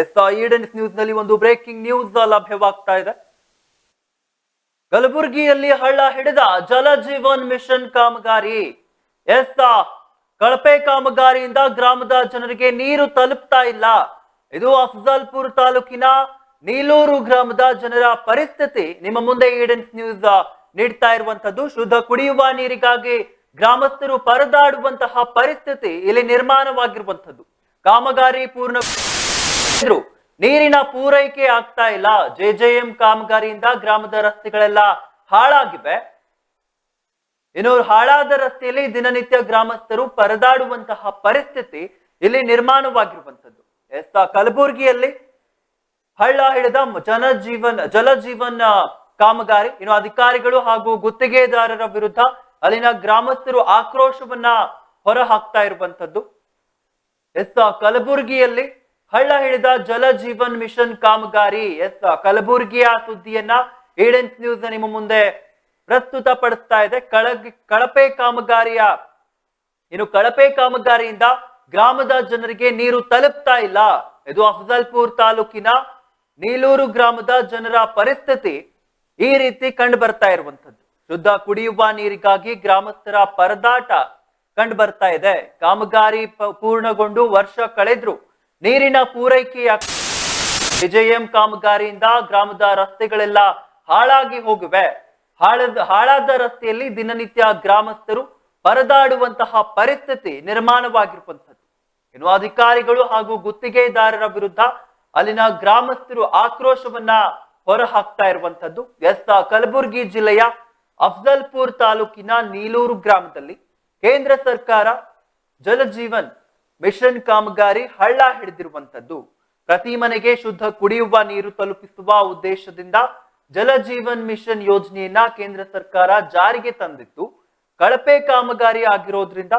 S ಈಡನ್ಸ್ ನ್ಯೂಸ್ನಲ್ಲಿ ಒಂದು breaking news ಲಭ್ಯವಾಗ್ತಾ ಇದೆ. ಕಲಬುರಗಿಯಲ್ಲಿ ಹಳ್ಳ ಹಿಡಿದ ಜಲ ಜೀವನ್ ಮಿಷನ್ ಕಾಮಗಾರಿ. ಎಸ್ ಕಳಪೆ ಕಾಮಗಾರಿಯಿಂದ ಗ್ರಾಮದ ಜನರಿಗೆ ನೀರು ತಲುಪ್ತಾ ಇಲ್ಲ. ಇದು ಅಫಜಲ್ಪುರ್ ತಾಲೂಕಿನ ನೀಲೂರು ಗ್ರಾಮದ ಜನರ ಪರಿಸ್ಥಿತಿ. ನಿಮ್ಮ ಮುಂದೆ ಈಡೆನ್ಸ್ ನ್ಯೂಸ್ ನೀಡ್ತಾ ಇರುವಂತದ್ದು ಶುದ್ಧ ಕುಡಿಯುವ ನೀರಿಗಾಗಿ ಗ್ರಾಮಸ್ಥರು ಪರದಾಡುವಂತಹ ಪರಿಸ್ಥಿತಿ ಇಲ್ಲಿ ನಿರ್ಮಾಣವಾಗಿರುವಂತದ್ದು ಕಾಮಗಾರಿ ಪೂರ್ಣ ಇದ್ರು ನೀರಿನ ಪೂರೈಕೆ ಆಗ್ತಾ ಇಲ್ಲ. ಜೆ ಜೆ ಎಂ ಕಾಮಗಾರಿಯಿಂದ ಗ್ರಾಮದ ರಸ್ತೆಗಳೆಲ್ಲ ಹಾಳಾಗಿವೆ. ಇನ್ನು ಹಾಳಾದ ರಸ್ತೆಯಲ್ಲಿ ದಿನನಿತ್ಯ ಗ್ರಾಮಸ್ಥರು ಪರದಾಡುವಂತಹ ಪರಿಸ್ಥಿತಿ ಇಲ್ಲಿ ನಿರ್ಮಾಣವಾಗಿರುವಂತದ್ದು ಎಸ್ ಆ ಕಲಬುರಗಿಯಲ್ಲಿ ಹಳ್ಳ ಹಿಡಿದ ಜನಜೀವನ್, ಜಲಜೀವನ ಕಾಮಗಾರಿ. ಇನ್ನು ಅಧಿಕಾರಿಗಳು ಹಾಗೂ ಗುತ್ತಿಗೆದಾರರ ವಿರುದ್ಧ ಅಲ್ಲಿನ ಗ್ರಾಮಸ್ಥರು ಆಕ್ರೋಶವನ್ನ ಹೊರ ಹಾಕ್ತಾ ಇರುವಂತದ್ದು ಕಲಬುರಗಿಯಲ್ಲಿ ಹಳ್ಳ ಹಿಡಿದ ಜಲ ಜೀವನ್ ಮಿಷನ್ ಕಾಮಗಾರಿ ಎತ್ತ ಕಲಬುರಗಿಯ ಸುದ್ದಿಯನ್ನ ಏಡೆನ್ಸ್ ನ್ಯೂಸ್ ನಿಮ್ಮ ಮುಂದೆ ಪ್ರಸ್ತುತ ಪಡಿಸ್ತಾ ಇದೆ. ಕಳಗಿ, ಕಳಪೆ ಕಾಮಗಾರಿಯ, ಇನ್ನು ಕಳಪೆ ಕಾಮಗಾರಿಯಿಂದ ಗ್ರಾಮದ ಜನರಿಗೆ ನೀರು ತಲುಪ್ತಾ ಇಲ್ಲ. ಇದು ಅಫಜಲ್ಪುರ್ ತಾಲೂಕಿನ ನೀಲೂರು ಗ್ರಾಮದ ಜನರ ಪರಿಸ್ಥಿತಿ ಈ ರೀತಿ ಕಂಡು ಬರ್ತಾ ಇರುವಂತದ್ದು ಶುದ್ಧ ಕುಡಿಯುವ ನೀರಿಗಾಗಿ ಗ್ರಾಮಸ್ಥರ ಪರದಾಟ ಕಂಡು ಬರ್ತಾ ಇದೆ. ಕಾಮಗಾರಿ ಪೂರ್ಣಗೊಂಡು ವರ್ಷ ಕಳೆದ್ರು ನೀರಿನ ಪೂರೈಕೆಯ ವಿಜಯಂ ಕಾಮಗಾರಿಯಿಂದ ಗ್ರಾಮದ ರಸ್ತೆಗಳೆಲ್ಲ ಹಾಳಾಗಿ ಹೋಗಿವೆ. ಹಾಳದ, ಹಾಳಾದ ರಸ್ತೆಯಲ್ಲಿ ದಿನನಿತ್ಯ ಗ್ರಾಮಸ್ಥರು ಪರದಾಡುವಂತಹ ಪರಿಸ್ಥಿತಿ ನಿರ್ಮಾಣವಾಗಿರುವಂಥದ್ದು. ಇನ್ನು ಅಧಿಕಾರಿಗಳು ಹಾಗೂ ಗುತ್ತಿಗೆದಾರರ ವಿರುದ್ಧ ಅಲ್ಲಿನ ಗ್ರಾಮಸ್ಥರು ಆಕ್ರೋಶವನ್ನ ಹೊರಹಾಕ್ತಾ ಇರುವಂಥದ್ದು. ಎಸ್ ಕಲಬುರಗಿ ಜಿಲ್ಲೆಯ ಅಫ್ಜಲ್ಪುರ್ ತಾಲೂಕಿನ ನೀಲೂರು ಗ್ರಾಮದಲ್ಲಿ ಕೇಂದ್ರ ಸರ್ಕಾರ ಜಲಜೀವನ್ ಮಿಷನ್ ಕಾಮಗಾರಿ ಹಳ್ಳ ಹಿಡಿದಿರುವಂತದ್ದು ಪ್ರತಿ ಮನೆಗೆ ಶುದ್ಧ ಕುಡಿಯುವ ನೀರು ತಲುಪಿಸುವ ಉದ್ದೇಶದಿಂದ ಜಲಜೀವನ್ ಮಿಷನ್ ಯೋಜನೆಯನ್ನ ಕೇಂದ್ರ ಸರ್ಕಾರ ಜಾರಿಗೆ ತಂದಿತ್ತು. ಕಳಪೆ ಕಾಮಗಾರಿ ಆಗಿರೋದ್ರಿಂದ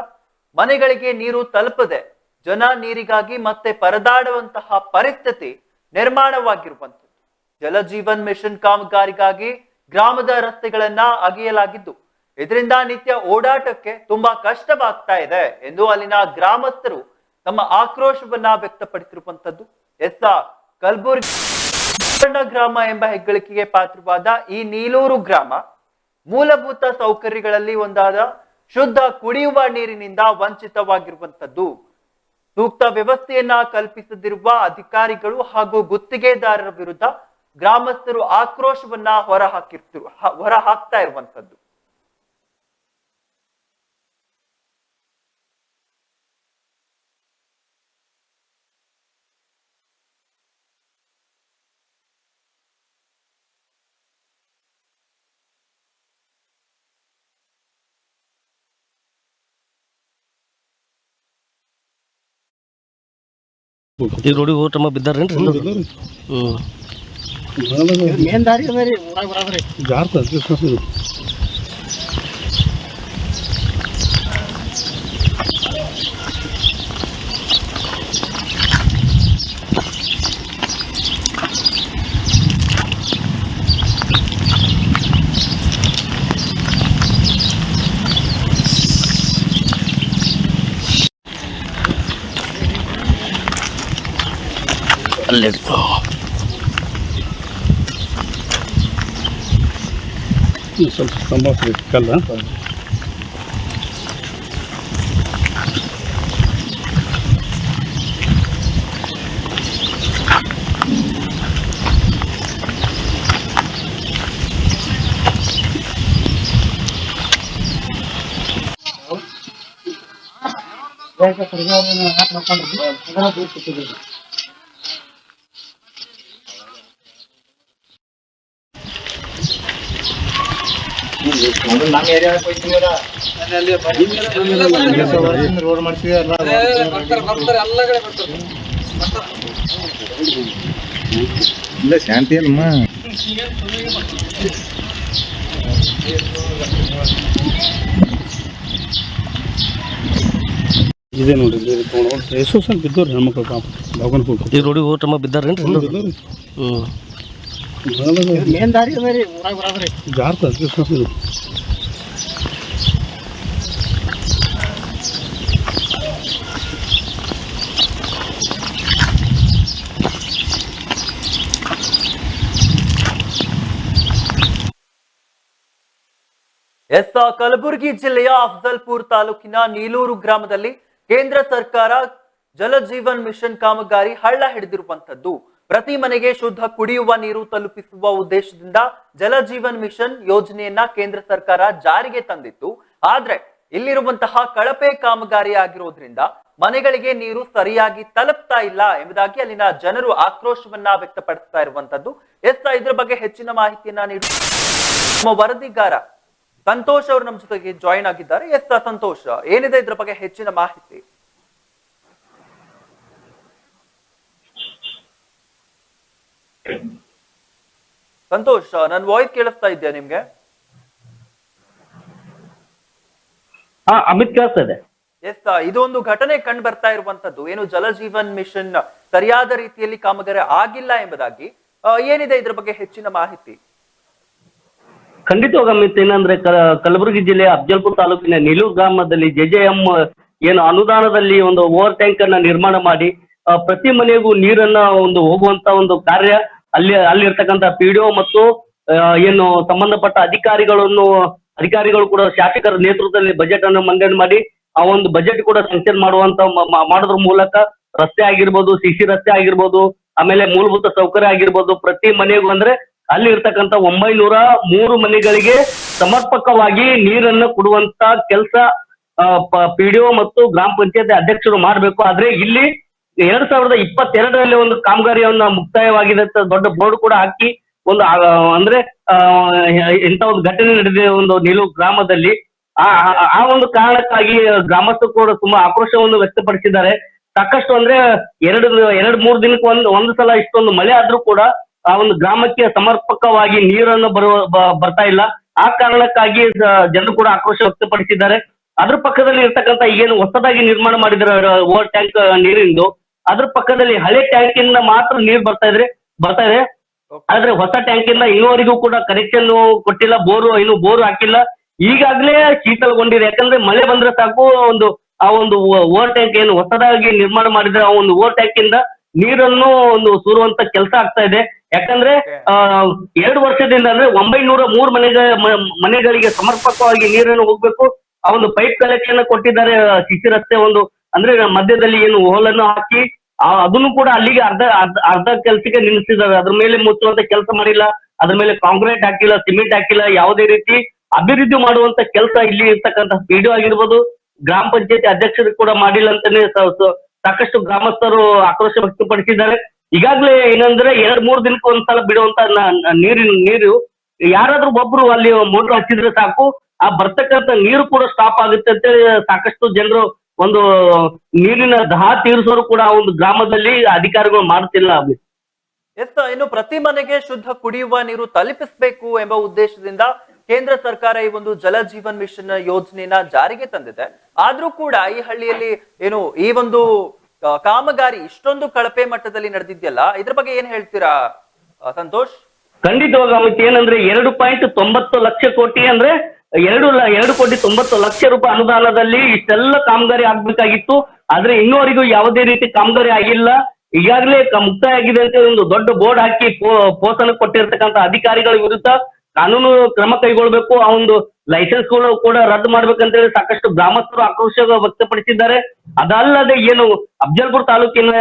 ಮನೆಗಳಿಗೆ ನೀರು ತಲುಪದೆ ಜನ ನೀರಿಗಾಗಿ ಮತ್ತೆ ಪರದಾಡುವಂತಹ ಪರಿಸ್ಥಿತಿ ನಿರ್ಮಾಣವಾಗಿರುವಂತದ್ದು ಜಲಜೀವನ್ ಮಿಷನ್ ಕಾಮಗಾರಿಗಾಗಿ ಗ್ರಾಮದ ರಸ್ತೆಗಳನ್ನ ಅಗೆಯಲಾಗಿದ್ದು ಇದರಿಂದ ನಿತ್ಯ ಓಡಾಟಕ್ಕೆ ತುಂಬಾ ಕಷ್ಟವಾಗ್ತಾ ಇದೆ ಎಂದು ಅಲ್ಲಿನ ಗ್ರಾಮಸ್ಥರು ತಮ್ಮ ಆಕ್ರೋಶವನ್ನ ವ್ಯಕ್ತಪಡಿಸಿರುವಂತದ್ದು. ಎಸ್ ಕಲಬುರಗಿ ಗ್ರಾಮ ಎಂಬ ಹೆಗ್ಗಳಿಕೆಗೆ ಪಾತ್ರವಾದ ಈ ನೀಲೂರು ಗ್ರಾಮ ಮೂಲಭೂತ ಸೌಕರ್ಯಗಳಲ್ಲಿ ಒಂದಾದ ಶುದ್ಧ ಕುಡಿಯುವ ನೀರಿನಿಂದ ವಂಚಿತವಾಗಿರುವಂತದ್ದು. ಸೂಕ್ತ ವ್ಯವಸ್ಥೆಯನ್ನ ಕಲ್ಪಿಸದಿರುವ ಅಧಿಕಾರಿಗಳು ಹಾಗೂ ಗುತ್ತಿಗೆದಾರರ ವಿರುದ್ಧ ಗ್ರಾಮಸ್ಥರು ಆಕ್ರೋಶವನ್ನ ಹೊರ ಹಾಕಿರ್ತಿರು ಇರುವಂತದ್ದು. ಈಗ ರೋಡಿ ಹೋಗ್ರಮ್ಮ ಬಿದ್ದಾರೇನ್ರಿ? ಹ್ಞೂ ಮೇನ್ ದಾರಿ ಅದ ರೀ ಊರಾಗ ಬರೋದ್ರಿ ಅಲ್ಲೇ ಸ್ವಲ್ಪ ಸಂಭಾಷಣೆ ಕಲ್ಲ ರೋಡ್ ಮಾಡಿಸಿವಿ ಎಲ್ಲ ಇಲ್ಲ ಶಾಂತಿ ಅಲ್ಲಮ್ಮ ಇದೆ ನೋಡ್ರಿ ಇದು ತೊಗೊಂಡು ಎಷ್ಟೋ ಸಲ ಬಿದ್ದವ್ರಿ ಹೆಣ್ಮಕ್ಳು ಪಾಪ ದವಾಖಾನೆ ಹೋಗ್ಬೇಕು ಈಗ ರೋಡಿಗೆ ಹೋಗ್ರಮ್ಮ ಬಿದ್ದಾರೇನ್ರಿ ಹ್ಞೂ ಮೇನ್ ದಾರಿ ಅದ ಎಸ್ ಕಲಬುರಗಿ ಜಿಲ್ಲೆಯ ಅಫ್ಜಲ್ಪುರ್ ತಾಲೂಕಿನ ನೀಲೂರು ಗ್ರಾಮದಲ್ಲಿ ಕೇಂದ್ರ ಸರ್ಕಾರ ಜಲಜೀವನ್ ಮಿಷನ್ ಕಾಮಗಾರಿ ಹಳ್ಳ ಹಿಡಿದಿರುವಂತದ್ದು ಪ್ರತಿ ಮನೆಗೆ ಶುದ್ಧ ಕುಡಿಯುವ ನೀರು ತಲುಪಿಸುವ ಉದ್ದೇಶದಿಂದ ಜಲಜೀವನ್ ಮಿಷನ್ ಯೋಜನೆಯನ್ನ ಕೇಂದ್ರ ಸರ್ಕಾರ ಜಾರಿಗೆ ತಂದಿತ್ತು. ಆದ್ರೆ ಇಲ್ಲಿರುವಂತಹ ಕಳಪೆ ಕಾಮಗಾರಿ ಆಗಿರೋದ್ರಿಂದ ಮನೆಗಳಿಗೆ ನೀರು ಸರಿಯಾಗಿ ತಲುಪ್ತಾ ಇಲ್ಲ ಎಂಬುದಾಗಿ ಅಲ್ಲಿನ ಜನರು ಆಕ್ರೋಶವನ್ನ ವ್ಯಕ್ತಪಡಿಸ್ತಾ ಇರುವಂತದ್ದು. ಎಸ್ ಇದ್ರ ಬಗ್ಗೆ ಹೆಚ್ಚಿನ ಮಾಹಿತಿಯನ್ನ ನೀಡಿ ನಮ್ಮ ವರದಿಗಾರ ಸಂತೋಷ್ ಅವರು ನಮ್ಮ ಜೊತೆಗೆ ಜಾಯಿನ್ ಆಗಿದ್ದಾರೆ. ಎಸ್, ಸಂತೋಷ್, ಏನಿದೆ ಇದ್ರ ಬಗ್ಗೆ ಹೆಚ್ಚಿನ ಮಾಹಿತಿ? ಸಂತೋಷ್ ನನ್ ವಾಯ್ಸ್ ಕೇಳಿಸ್ತಾ ಇದೆಯಾ ನಿಮ್ಗೆ? ಹಾ ಅಮಿತ್ ಕೇಳಿಸ್ತಾ ಇದೆ. ಎಸ್ ಇದೊಂದು ಘಟನೆ ಕಂಡು ಬರ್ತಾ ಇರುವಂತದ್ದು. ಏನು ಜಲಜೀವನ್ ಮಿಷನ್ ಸರಿಯಾದ ರೀತಿಯಲ್ಲಿ ಕಾಮಗಾರಿ ಆಗಿಲ್ಲ ಎಂಬುದಾಗಿ ಏನಿದೆ ಇದ್ರ ಬಗ್ಗೆ ಹೆಚ್ಚಿನ ಮಾಹಿತಿ? ಖಂಡಿತವಾಗ ಅಮಿತ್ ಏನಂದ್ರೆ ಕಲಬುರಗಿ ಜಿಲ್ಲೆಯ ಅಫ್ಜಲ್ಪುರ್ ತಾಲೂಕಿನ ನಿಲೂರ್ ಗ್ರಾಮದಲ್ಲಿ ಜೆ ಜೆ ಎಂ ಏನು ಅನುದಾನದಲ್ಲಿ ಒಂದು ಓವರ್ ಟ್ಯಾಂಕ್ ಅನ್ನ ನಿರ್ಮಾಣ ಮಾಡಿ ಪ್ರತಿ ಮನೆಗೂ ನೀರನ್ನ ಒಂದು ಹೋಗುವಂತ ಒಂದು ಕಾರ್ಯ ಅಲ್ಲಿ ಅಲ್ಲಿರ್ತಕ್ಕಂಥ ಪಿ ಡಿ ಮತ್ತು ಆ, ಏನು ಸಂಬಂಧಪಟ್ಟ ಅಧಿಕಾರಿಗಳನ್ನು ಅಧಿಕಾರಿಗಳು ಕೂಡ ಶಾಸಕರ ನೇತೃತ್ವದಲ್ಲಿ ಬಜೆಟ್ ಅನ್ನು ಮಂಡನೆ ಮಾಡಿ ಆ ಒಂದು ಬಜೆಟ್ ಕೂಡ ಸಂಕ್ಷನ್ ಮಾಡುವಂತ ಮಾಡೋದ್ರ ಮೂಲಕ ರಸ್ತೆ ಆಗಿರ್ಬೋದು ಸಿಸಿ ರಸ್ತೆ ಆಗಿರ್ಬೋದು ಆಮೇಲೆ ಮೂಲಭೂತ ಸೌಕರ್ಯ ಆಗಿರ್ಬೋದು ಪ್ರತಿ ಮನೆಗೂ ಅಂದ್ರೆ ಅಲ್ಲಿ ಇರ್ತಕ್ಕಂಥ ಒಂಬೈನೂರ ಮೂರು ಮನೆಗಳಿಗೆ ಸಮರ್ಪಕವಾಗಿ ನೀರನ್ನ ಕೊಡುವಂತ ಕೆಲಸ ಪಿಡಿಒ ಮತ್ತು ಗ್ರಾಮ ಪಂಚಾಯತ್ ಅಧ್ಯಕ್ಷರು ಮಾಡಬೇಕು. ಆದ್ರೆ ಇಲ್ಲಿ ಎರಡ್ ಸಾವಿರದ ಇಪ್ಪತ್ತೆರಡರಲ್ಲಿ ಒಂದು ಕಾಮಗಾರಿಯನ್ನ ಮುಕ್ತಾಯವಾಗಿದೆ ಅಂತ ದೊಡ್ಡ ಬೋರ್ಡ್ ಕೂಡ ಹಾಕಿ ಒಂದು ಅಂದ್ರೆ ಇಂಥ ಒಂದು ಘಟನೆ ನಡೆದಿದೆ ಒಂದು ನಿಲುವು ಗ್ರಾಮದಲ್ಲಿ. ಆ, ಆ- ಒಂದು ಕಾರಣಕ್ಕಾಗಿ ಗ್ರಾಮಸ್ಥರು ಕೂಡ ತುಂಬಾ ಆಕ್ರೋಶವನ್ನು ವ್ಯಕ್ತಪಡಿಸಿದ್ದಾರೆ. ಸಾಕಷ್ಟು ಅಂದ್ರೆ ಎರಡು, ಎರಡ್, ಮೂರು ದಿನಕ್ಕೆ ಒಂದು ಒಂದು ಸಲ ಇಷ್ಟೊಂದು ಮಳೆ ಆದ್ರೂ ಕೂಡ ಆ ಒಂದು ಗ್ರಾಮಕ್ಕೆ ಸಮರ್ಪಕವಾಗಿ ನೀರನ್ನು ಬರುವ ಬರ್ತಾ ಇಲ್ಲ. ಆ ಕಾರಣಕ್ಕಾಗಿ ಜನರು ಕೂಡ ಆಕ್ರೋಶ ವ್ಯಕ್ತಪಡಿಸಿದ್ದಾರೆ. ಅದ್ರ ಪಕ್ಕದಲ್ಲಿ ಇರ್ತಕ್ಕಂಥ ಏನು ಹೊಸದಾಗಿ ನಿರ್ಮಾಣ ಮಾಡಿದ್ರೆ ಓವರ್ ಟ್ಯಾಂಕ್, ನೀರಿಂದು. ಅದ್ರ ಪಕ್ಕದಲ್ಲಿ ಹಳೆ ಟ್ಯಾಂಕ್ ಇಂದ ಮಾತ್ರ ನೀರು ಬರ್ತಾ ಇದ್ರೆ ಬರ್ತಾ ಇದೆ. ಆದ್ರೆ ಹೊಸ ಟ್ಯಾಂಕ್ ಇಂದ ಇನ್ನುವರೆಗೂ ಕೂಡ ಕನೆಕ್ಷನ್ ಕೊಟ್ಟಿಲ್ಲ ಬೋರು ಇನ್ನು ಬೋರು ಹಾಕಿಲ್ಲ. ಈಗಾಗಲೇ ಶೀತಲಗೊಂಡಿದೆ. ಯಾಕಂದ್ರೆ ಮಳೆ ಬಂದ್ರೆ ಸಾಕು ಒಂದು ಆ ಒಂದು ಓವರ್ ಟ್ಯಾಂಕ್ ಏನು ಹೊಸದಾಗಿ ನಿರ್ಮಾಣ ಮಾಡಿದ್ರೆ ಆ ಒಂದು ಓವರ್ ಟ್ಯಾಂಕ್ ಇಂದ ನೀರನ್ನು ಒಂದು ಸೂರುವಂತ ಕೆಲಸ ಆಗ್ತಾ ಇದೆ. ಯಾಕಂದ್ರೆ ಎರಡು ವರ್ಷದಿಂದ ಅಂದ್ರೆ ಒಂಬೈನೂರ ಮೂರು ಮನೆಗ ಮನೆಗಳಿಗೆ ಸಮರ್ಪಕವಾಗಿ ನೀರನ್ನು ಹೋಗ್ಬೇಕು. ಆ ಒಂದು ಪೈಪ್ ಕಲೆಕ್ಷನ್ ಕೊಟ್ಟಿದ್ದಾರೆ ಸಿಸಿ ರಸ್ತೆ ಒಂದು ಅಂದ್ರೆ ಮಧ್ಯದಲ್ಲಿ ಏನು ಹೋಲನ್ನು ಹಾಕಿ ಅದನ್ನು ಕೂಡ ಅಲ್ಲಿಗೆ ಅರ್ಧ ಅರ್ಧ ಕೆಲಸಕ್ಕೆ ನಿಲ್ಲಿಸಿದ್ದಾರೆ. ಅದ್ರ ಮೇಲೆ ಮುಚ್ಚುವಂತ ಕೆಲಸ ಮಾಡಿಲ್ಲ. ಅದ್ರ ಮೇಲೆ ಕಾಂಕ್ರೀಟ್ ಹಾಕಿಲ್ಲ, ಸಿಮೆಂಟ್ ಹಾಕಿಲ್ಲ, ಯಾವುದೇ ರೀತಿ ಅಭಿವೃದ್ಧಿ ಮಾಡುವಂತ ಕೆಲಸ ಇಲ್ಲಿ ಇರ್ತಕ್ಕಂಥ ಪಿಡಿಒ ಆಗಿರ್ಬೋದು, ಗ್ರಾಮ ಪಂಚಾಯತಿ ಅಧ್ಯಕ್ಷರು ಕೂಡ ಮಾಡಿಲ್ಲ ಅಂತಾನೆ ಸಾಕಷ್ಟು ಗ್ರಾಮಸ್ಥರು ಆಕ್ರೋಶ ವ್ಯಕ್ತಪಡಿಸಿದ್ದಾರೆ. ಈಗಾಗಲೇ ಏನಂದ್ರೆ ಎರಡ್, ಮೂರು ದಿನಕ್ಕೆ ಒಂದ್ಸಲ ಬಿಡುವಂತ ನೀರಿನ, ನೀರು, ಯಾರಾದ್ರೂ ಒಬ್ರು ಅಲ್ಲಿ ಮೋಟರ್ ಹಚ್ಚಿದ್ರೆ ಸಾಕು. ಆ ಬರ್ತಕ್ಕಂಥ ನೀರು ಕೂಡ ಸ್ಟಾಪ್ ಆಗುತ್ತೆ ಅಂತೇಳಿ ಸಾಕಷ್ಟು ಜನರು ಒಂದು ನೀರಿನ ದಹ ತೀರಿಸೋರು ಕೂಡ ಆ ಒಂದು ಗ್ರಾಮದಲ್ಲಿ ಅಧಿಕಾರಿಗಳು ಮಾಡ್ತಿಲ್ಲ. ಅಲ್ಲಿ ಎಸ್ ಇನ್ನು ಪ್ರತಿ ಮನೆಗೆ ಶುದ್ಧ ಕುಡಿಯುವ ನೀರು ತಲುಪಿಸಬೇಕು ಎಂಬ ಉದ್ದೇಶದಿಂದ ಕೇಂದ್ರ ಸರ್ಕಾರ ಈ ಒಂದು ಜಲ ಜೀವನ್ ಮಿಷನ್ ಯೋಜನೆಯನ್ನ ಜಾರಿಗೆ ತಂದಿದೆ. ಆದ್ರೂ ಕೂಡ ಈ ಹಳ್ಳಿಯಲ್ಲಿ ಏನು ಈ ಒಂದು ಕಾಮಗಾರಿ ಇಷ್ಟೊಂದು ಕಳಪೆ ಮಟ್ಟದಲ್ಲಿ ನಡೆದಿದ್ಯಲ್ಲ ಇದ್ರ ಬಗ್ಗೆ ಏನ್ ಹೇಳ್ತೀರಾ ಸಂತೋಷ್? ಖಂಡಿತವಾಗ ಏನಂದ್ರೆ ಎರಡು ಪಾಯಿಂಟ್ ತೊಂಬತ್ತು ಲಕ್ಷ ಕೋಟಿ ಅಂದ್ರೆ ಎರಡು ಎರಡು ಕೋಟಿ ತೊಂಬತ್ತು ಲಕ್ಷ ರೂಪಾಯಿ ಅನುದಾನದಲ್ಲಿ ಇಷ್ಟೆಲ್ಲ ಕಾಮಗಾರಿ ಆಗ್ಬೇಕಾಗಿತ್ತು. ಆದ್ರೆ ಇನ್ನೂವರೆಗೂ ಯಾವುದೇ ರೀತಿ ಕಾಮಗಾರಿ ಆಗಿಲ್ಲ. ಈಗಾಗಲೇ ಮುಕ್ತಾಯ ಆಗಿದೆ ಅಂತ ಒಂದು ದೊಡ್ಡ ಬೋರ್ಡ್ ಹಾಕಿ ಪೋ- ಪೋಸನ ಕೊಟ್ಟಿರ್ತಕ್ಕಂಥ ಅಧಿಕಾರಿಗಳ ವಿರುದ್ಧ ಕಾನೂನು ಕ್ರಮ ಕೈಗೊಳ್ಬೇಕು ಆ ಒಂದು ಲೈಸೆನ್ಸ್ಗಳು ಕೂಡ ರದ್ದು ಮಾಡ್ಬೇಕಂತೇಳಿ ಸಾಕಷ್ಟು ಗ್ರಾಮಸ್ಥರು ಆಕ್ರೋಶ ವ್ಯಕ್ತಪಡಿಸಿದ್ದಾರೆ. ಅದಲ್ಲದೆ ಏನು ಅಫ್ಜಲ್ಪುರ್ ತಾಲೂಕಿನ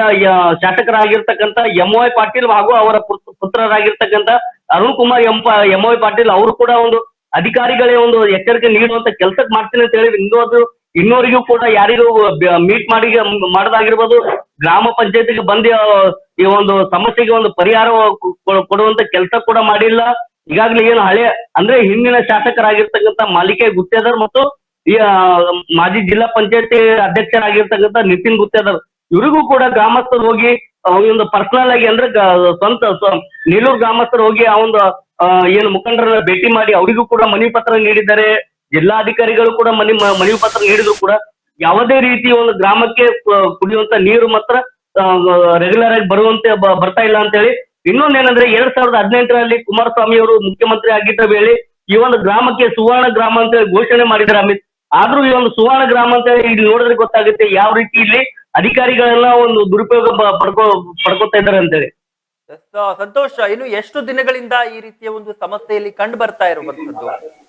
ಶಾಸಕರಾಗಿರ್ತಕ್ಕಂಥ ಎಂ ವೈ ಪಾಟೀಲ್ ಹಾಗೂ ಅವರ ಪುತ್ರ- ಪುತ್ರರಾಗಿರ್ತಕ್ಕಂಥ Arun Kumar M M Y Patil ಅವರು ಕೂಡ ಒಂದು ಅಧಿಕಾರಿಗಳೇ ಒಂದು ಎಚ್ಚರಿಕೆ ನೀಡುವಂತ ಕೆಲಸಕ್ಕೆ ಮಾಡ್ತೀನಿ ಅಂತ ಹೇಳಿ ಇನ್ನೂ ಅದು ಇನ್ನೋರಿಗೂ ಕೂಡ ಯಾರಿಗೂ ಮೀಟ್ ಮಾಡಿ, ಮಾಡೋದಾಗಿರ್ಬೋದು. ಗ್ರಾಮ ಪಂಚಾಯತಿಗೆ ಬಂದು ಈ ಒಂದು ಸಮಸ್ಯೆಗೆ ಒಂದು ಪರಿಹಾರ ಕೊಡುವಂತ ಕೆಲಸ ಕೂಡ ಮಾಡಿಲ್ಲ. ಈಗಾಗಲೇ ಏನು ಹಳೆ, ಅಂದ್ರೆ ಹಿಂದಿನ ಶಾಸಕರಾಗಿರ್ತಕ್ಕಂಥ ಮಾಲಿಕೆ ಗುತ್ತೇದಾರ್ ಮತ್ತು, ಈ ಮಾಜಿ ಜಿಲ್ಲಾ ಪಂಚಾಯತಿ ಅಧ್ಯಕ್ಷರಾಗಿರ್ತಕ್ಕಂಥ ನಿತಿನ್ ಗುತ್ತೇದಾರ್, ಇವರಿಗೂ ಕೂಡ ಗ್ರಾಮಸ್ಥರು ಹೋಗಿ ಒಂದು ಪರ್ಸನಲ್ ಆಗಿ ಅಂದ್ರೆ ಸ್ವಂತ ಸ್ವ- ನೀಲೂರು ಗ್ರಾಮಸ್ಥರು ಹೋಗಿ ಆ ಒಂದು ಏನು ಮುಖಂಡರನ್ನ ಭೇಟಿ ಮಾಡಿ ಅವರಿಗೂ ಕೂಡ ಮನವಿ ಪತ್ರ ನೀಡಿದ್ದಾರೆ. ಜಿಲ್ಲಾಧಿಕಾರಿಗಳು ಕೂಡ ಮನಿ ಮನವಿ ಪತ್ರ ನೀಡಿದ್ರು ಕೂಡ. ಯಾವುದೇ ರೀತಿ ಒಂದು ಗ್ರಾಮಕ್ಕೆ ಕುಡಿಯುವಂತ ನೀರು ಮಾತ್ರ ರೆಗ್ಯುಲರ್ ಆಗಿ ಬರುವಂತೆ ಬರ್ತಾ ಇಲ್ಲ ಅಂತ ಹೇಳಿ ಇನ್ನೊಂದೇನಂದ್ರೆ ಎರಡ್ ಸಾವಿರದ ಹದಿನೆಂಟರಲ್ಲಿ ಕುಮಾರಸ್ವಾಮಿ ಅವರು ಮುಖ್ಯಮಂತ್ರಿ ಆಗಿದ್ದ ವೇಳೆ ಈ ಒಂದು ಗ್ರಾಮಕ್ಕೆ ಸುವರ್ಣ ಗ್ರಾಮ ಅಂತ ಹೇಳಿ ಘೋಷಣೆ ಮಾಡಿದ್ದಾರೆ ಅಮಿತ್. ಆದ್ರೂ ಈ ಒಂದು ಸುವರ್ಣ ಗ್ರಾಮ ಅಂತ ಹೇಳಿ ಇಲ್ಲಿ ನೋಡಿದ್ರೆ ಗೊತ್ತಾಗುತ್ತೆ ಯಾವ ರೀತಿ ಇಲ್ಲಿ ಅಧಿಕಾರಿಗಳೆಲ್ಲ ಒಂದು ದುರುಪಯೋಗ ಪಡ್ಕೋ, ಪಡ್ಕೋತಾ ಇದ್ದಾರೆ ಅಂತೇಳಿ. ಸಂತೋಷ್. ಇನ್ನು ಎಷ್ಟು ದಿನಗಳಿಂದ ಈ ರೀತಿಯ ಒಂದು ಸಮಸ್ಯೆಯಲ್ಲಿ ಕಂಡು ಬರ್ತಾ ಇರುವಂತದ್ದು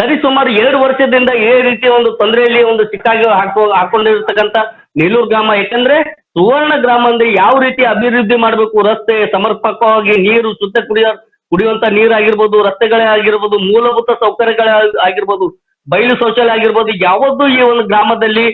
ಸರಿ ಸುಮಾರು ಎರಡು ವರ್ಷದಿಂದ ಈ ರೀತಿಯ ಒಂದು ತೊಂದರೆಯಲ್ಲಿ ಒಂದು ಚಿಕ್ಕಾಗಿ ಹಾಕೋ, ಹಾಕೊಂಡಿರ್ತಕ್ಕಂಥ ನೀಲೂರು ಗ್ರಾಮ. ಯಾಕಂದ್ರೆ ಸುವರ್ಣ ಗ್ರಾಮ ಅಂದ್ರೆ ಯಾವ ರೀತಿ ಅಭಿವೃದ್ಧಿ ಮಾಡಬೇಕು? ರಸ್ತೆ ಸಮರ್ಪಕವಾಗಿ ನೀರು, ಶುದ್ಧ ಕುಡಿಯೋ ಕುಡಿಯುವಂತ ನೀರಾಗಿರ್ಬೋದು ರಸ್ತೆಗಳೇ ಆಗಿರ್ಬೋದು, ಮೂಲಭೂತ ಸೌಕರ್ಯಗಳೇ ಆಗ್- ಆಗಿರ್ಬೋದು, ಬಯಲು ಶೌಚಾಲಯ ಆಗಿರ್ಬೋದು, ಯಾವತ್ತೂ ಈ ಒಂದು ಗ್ರಾಮದಲ್ಲಿ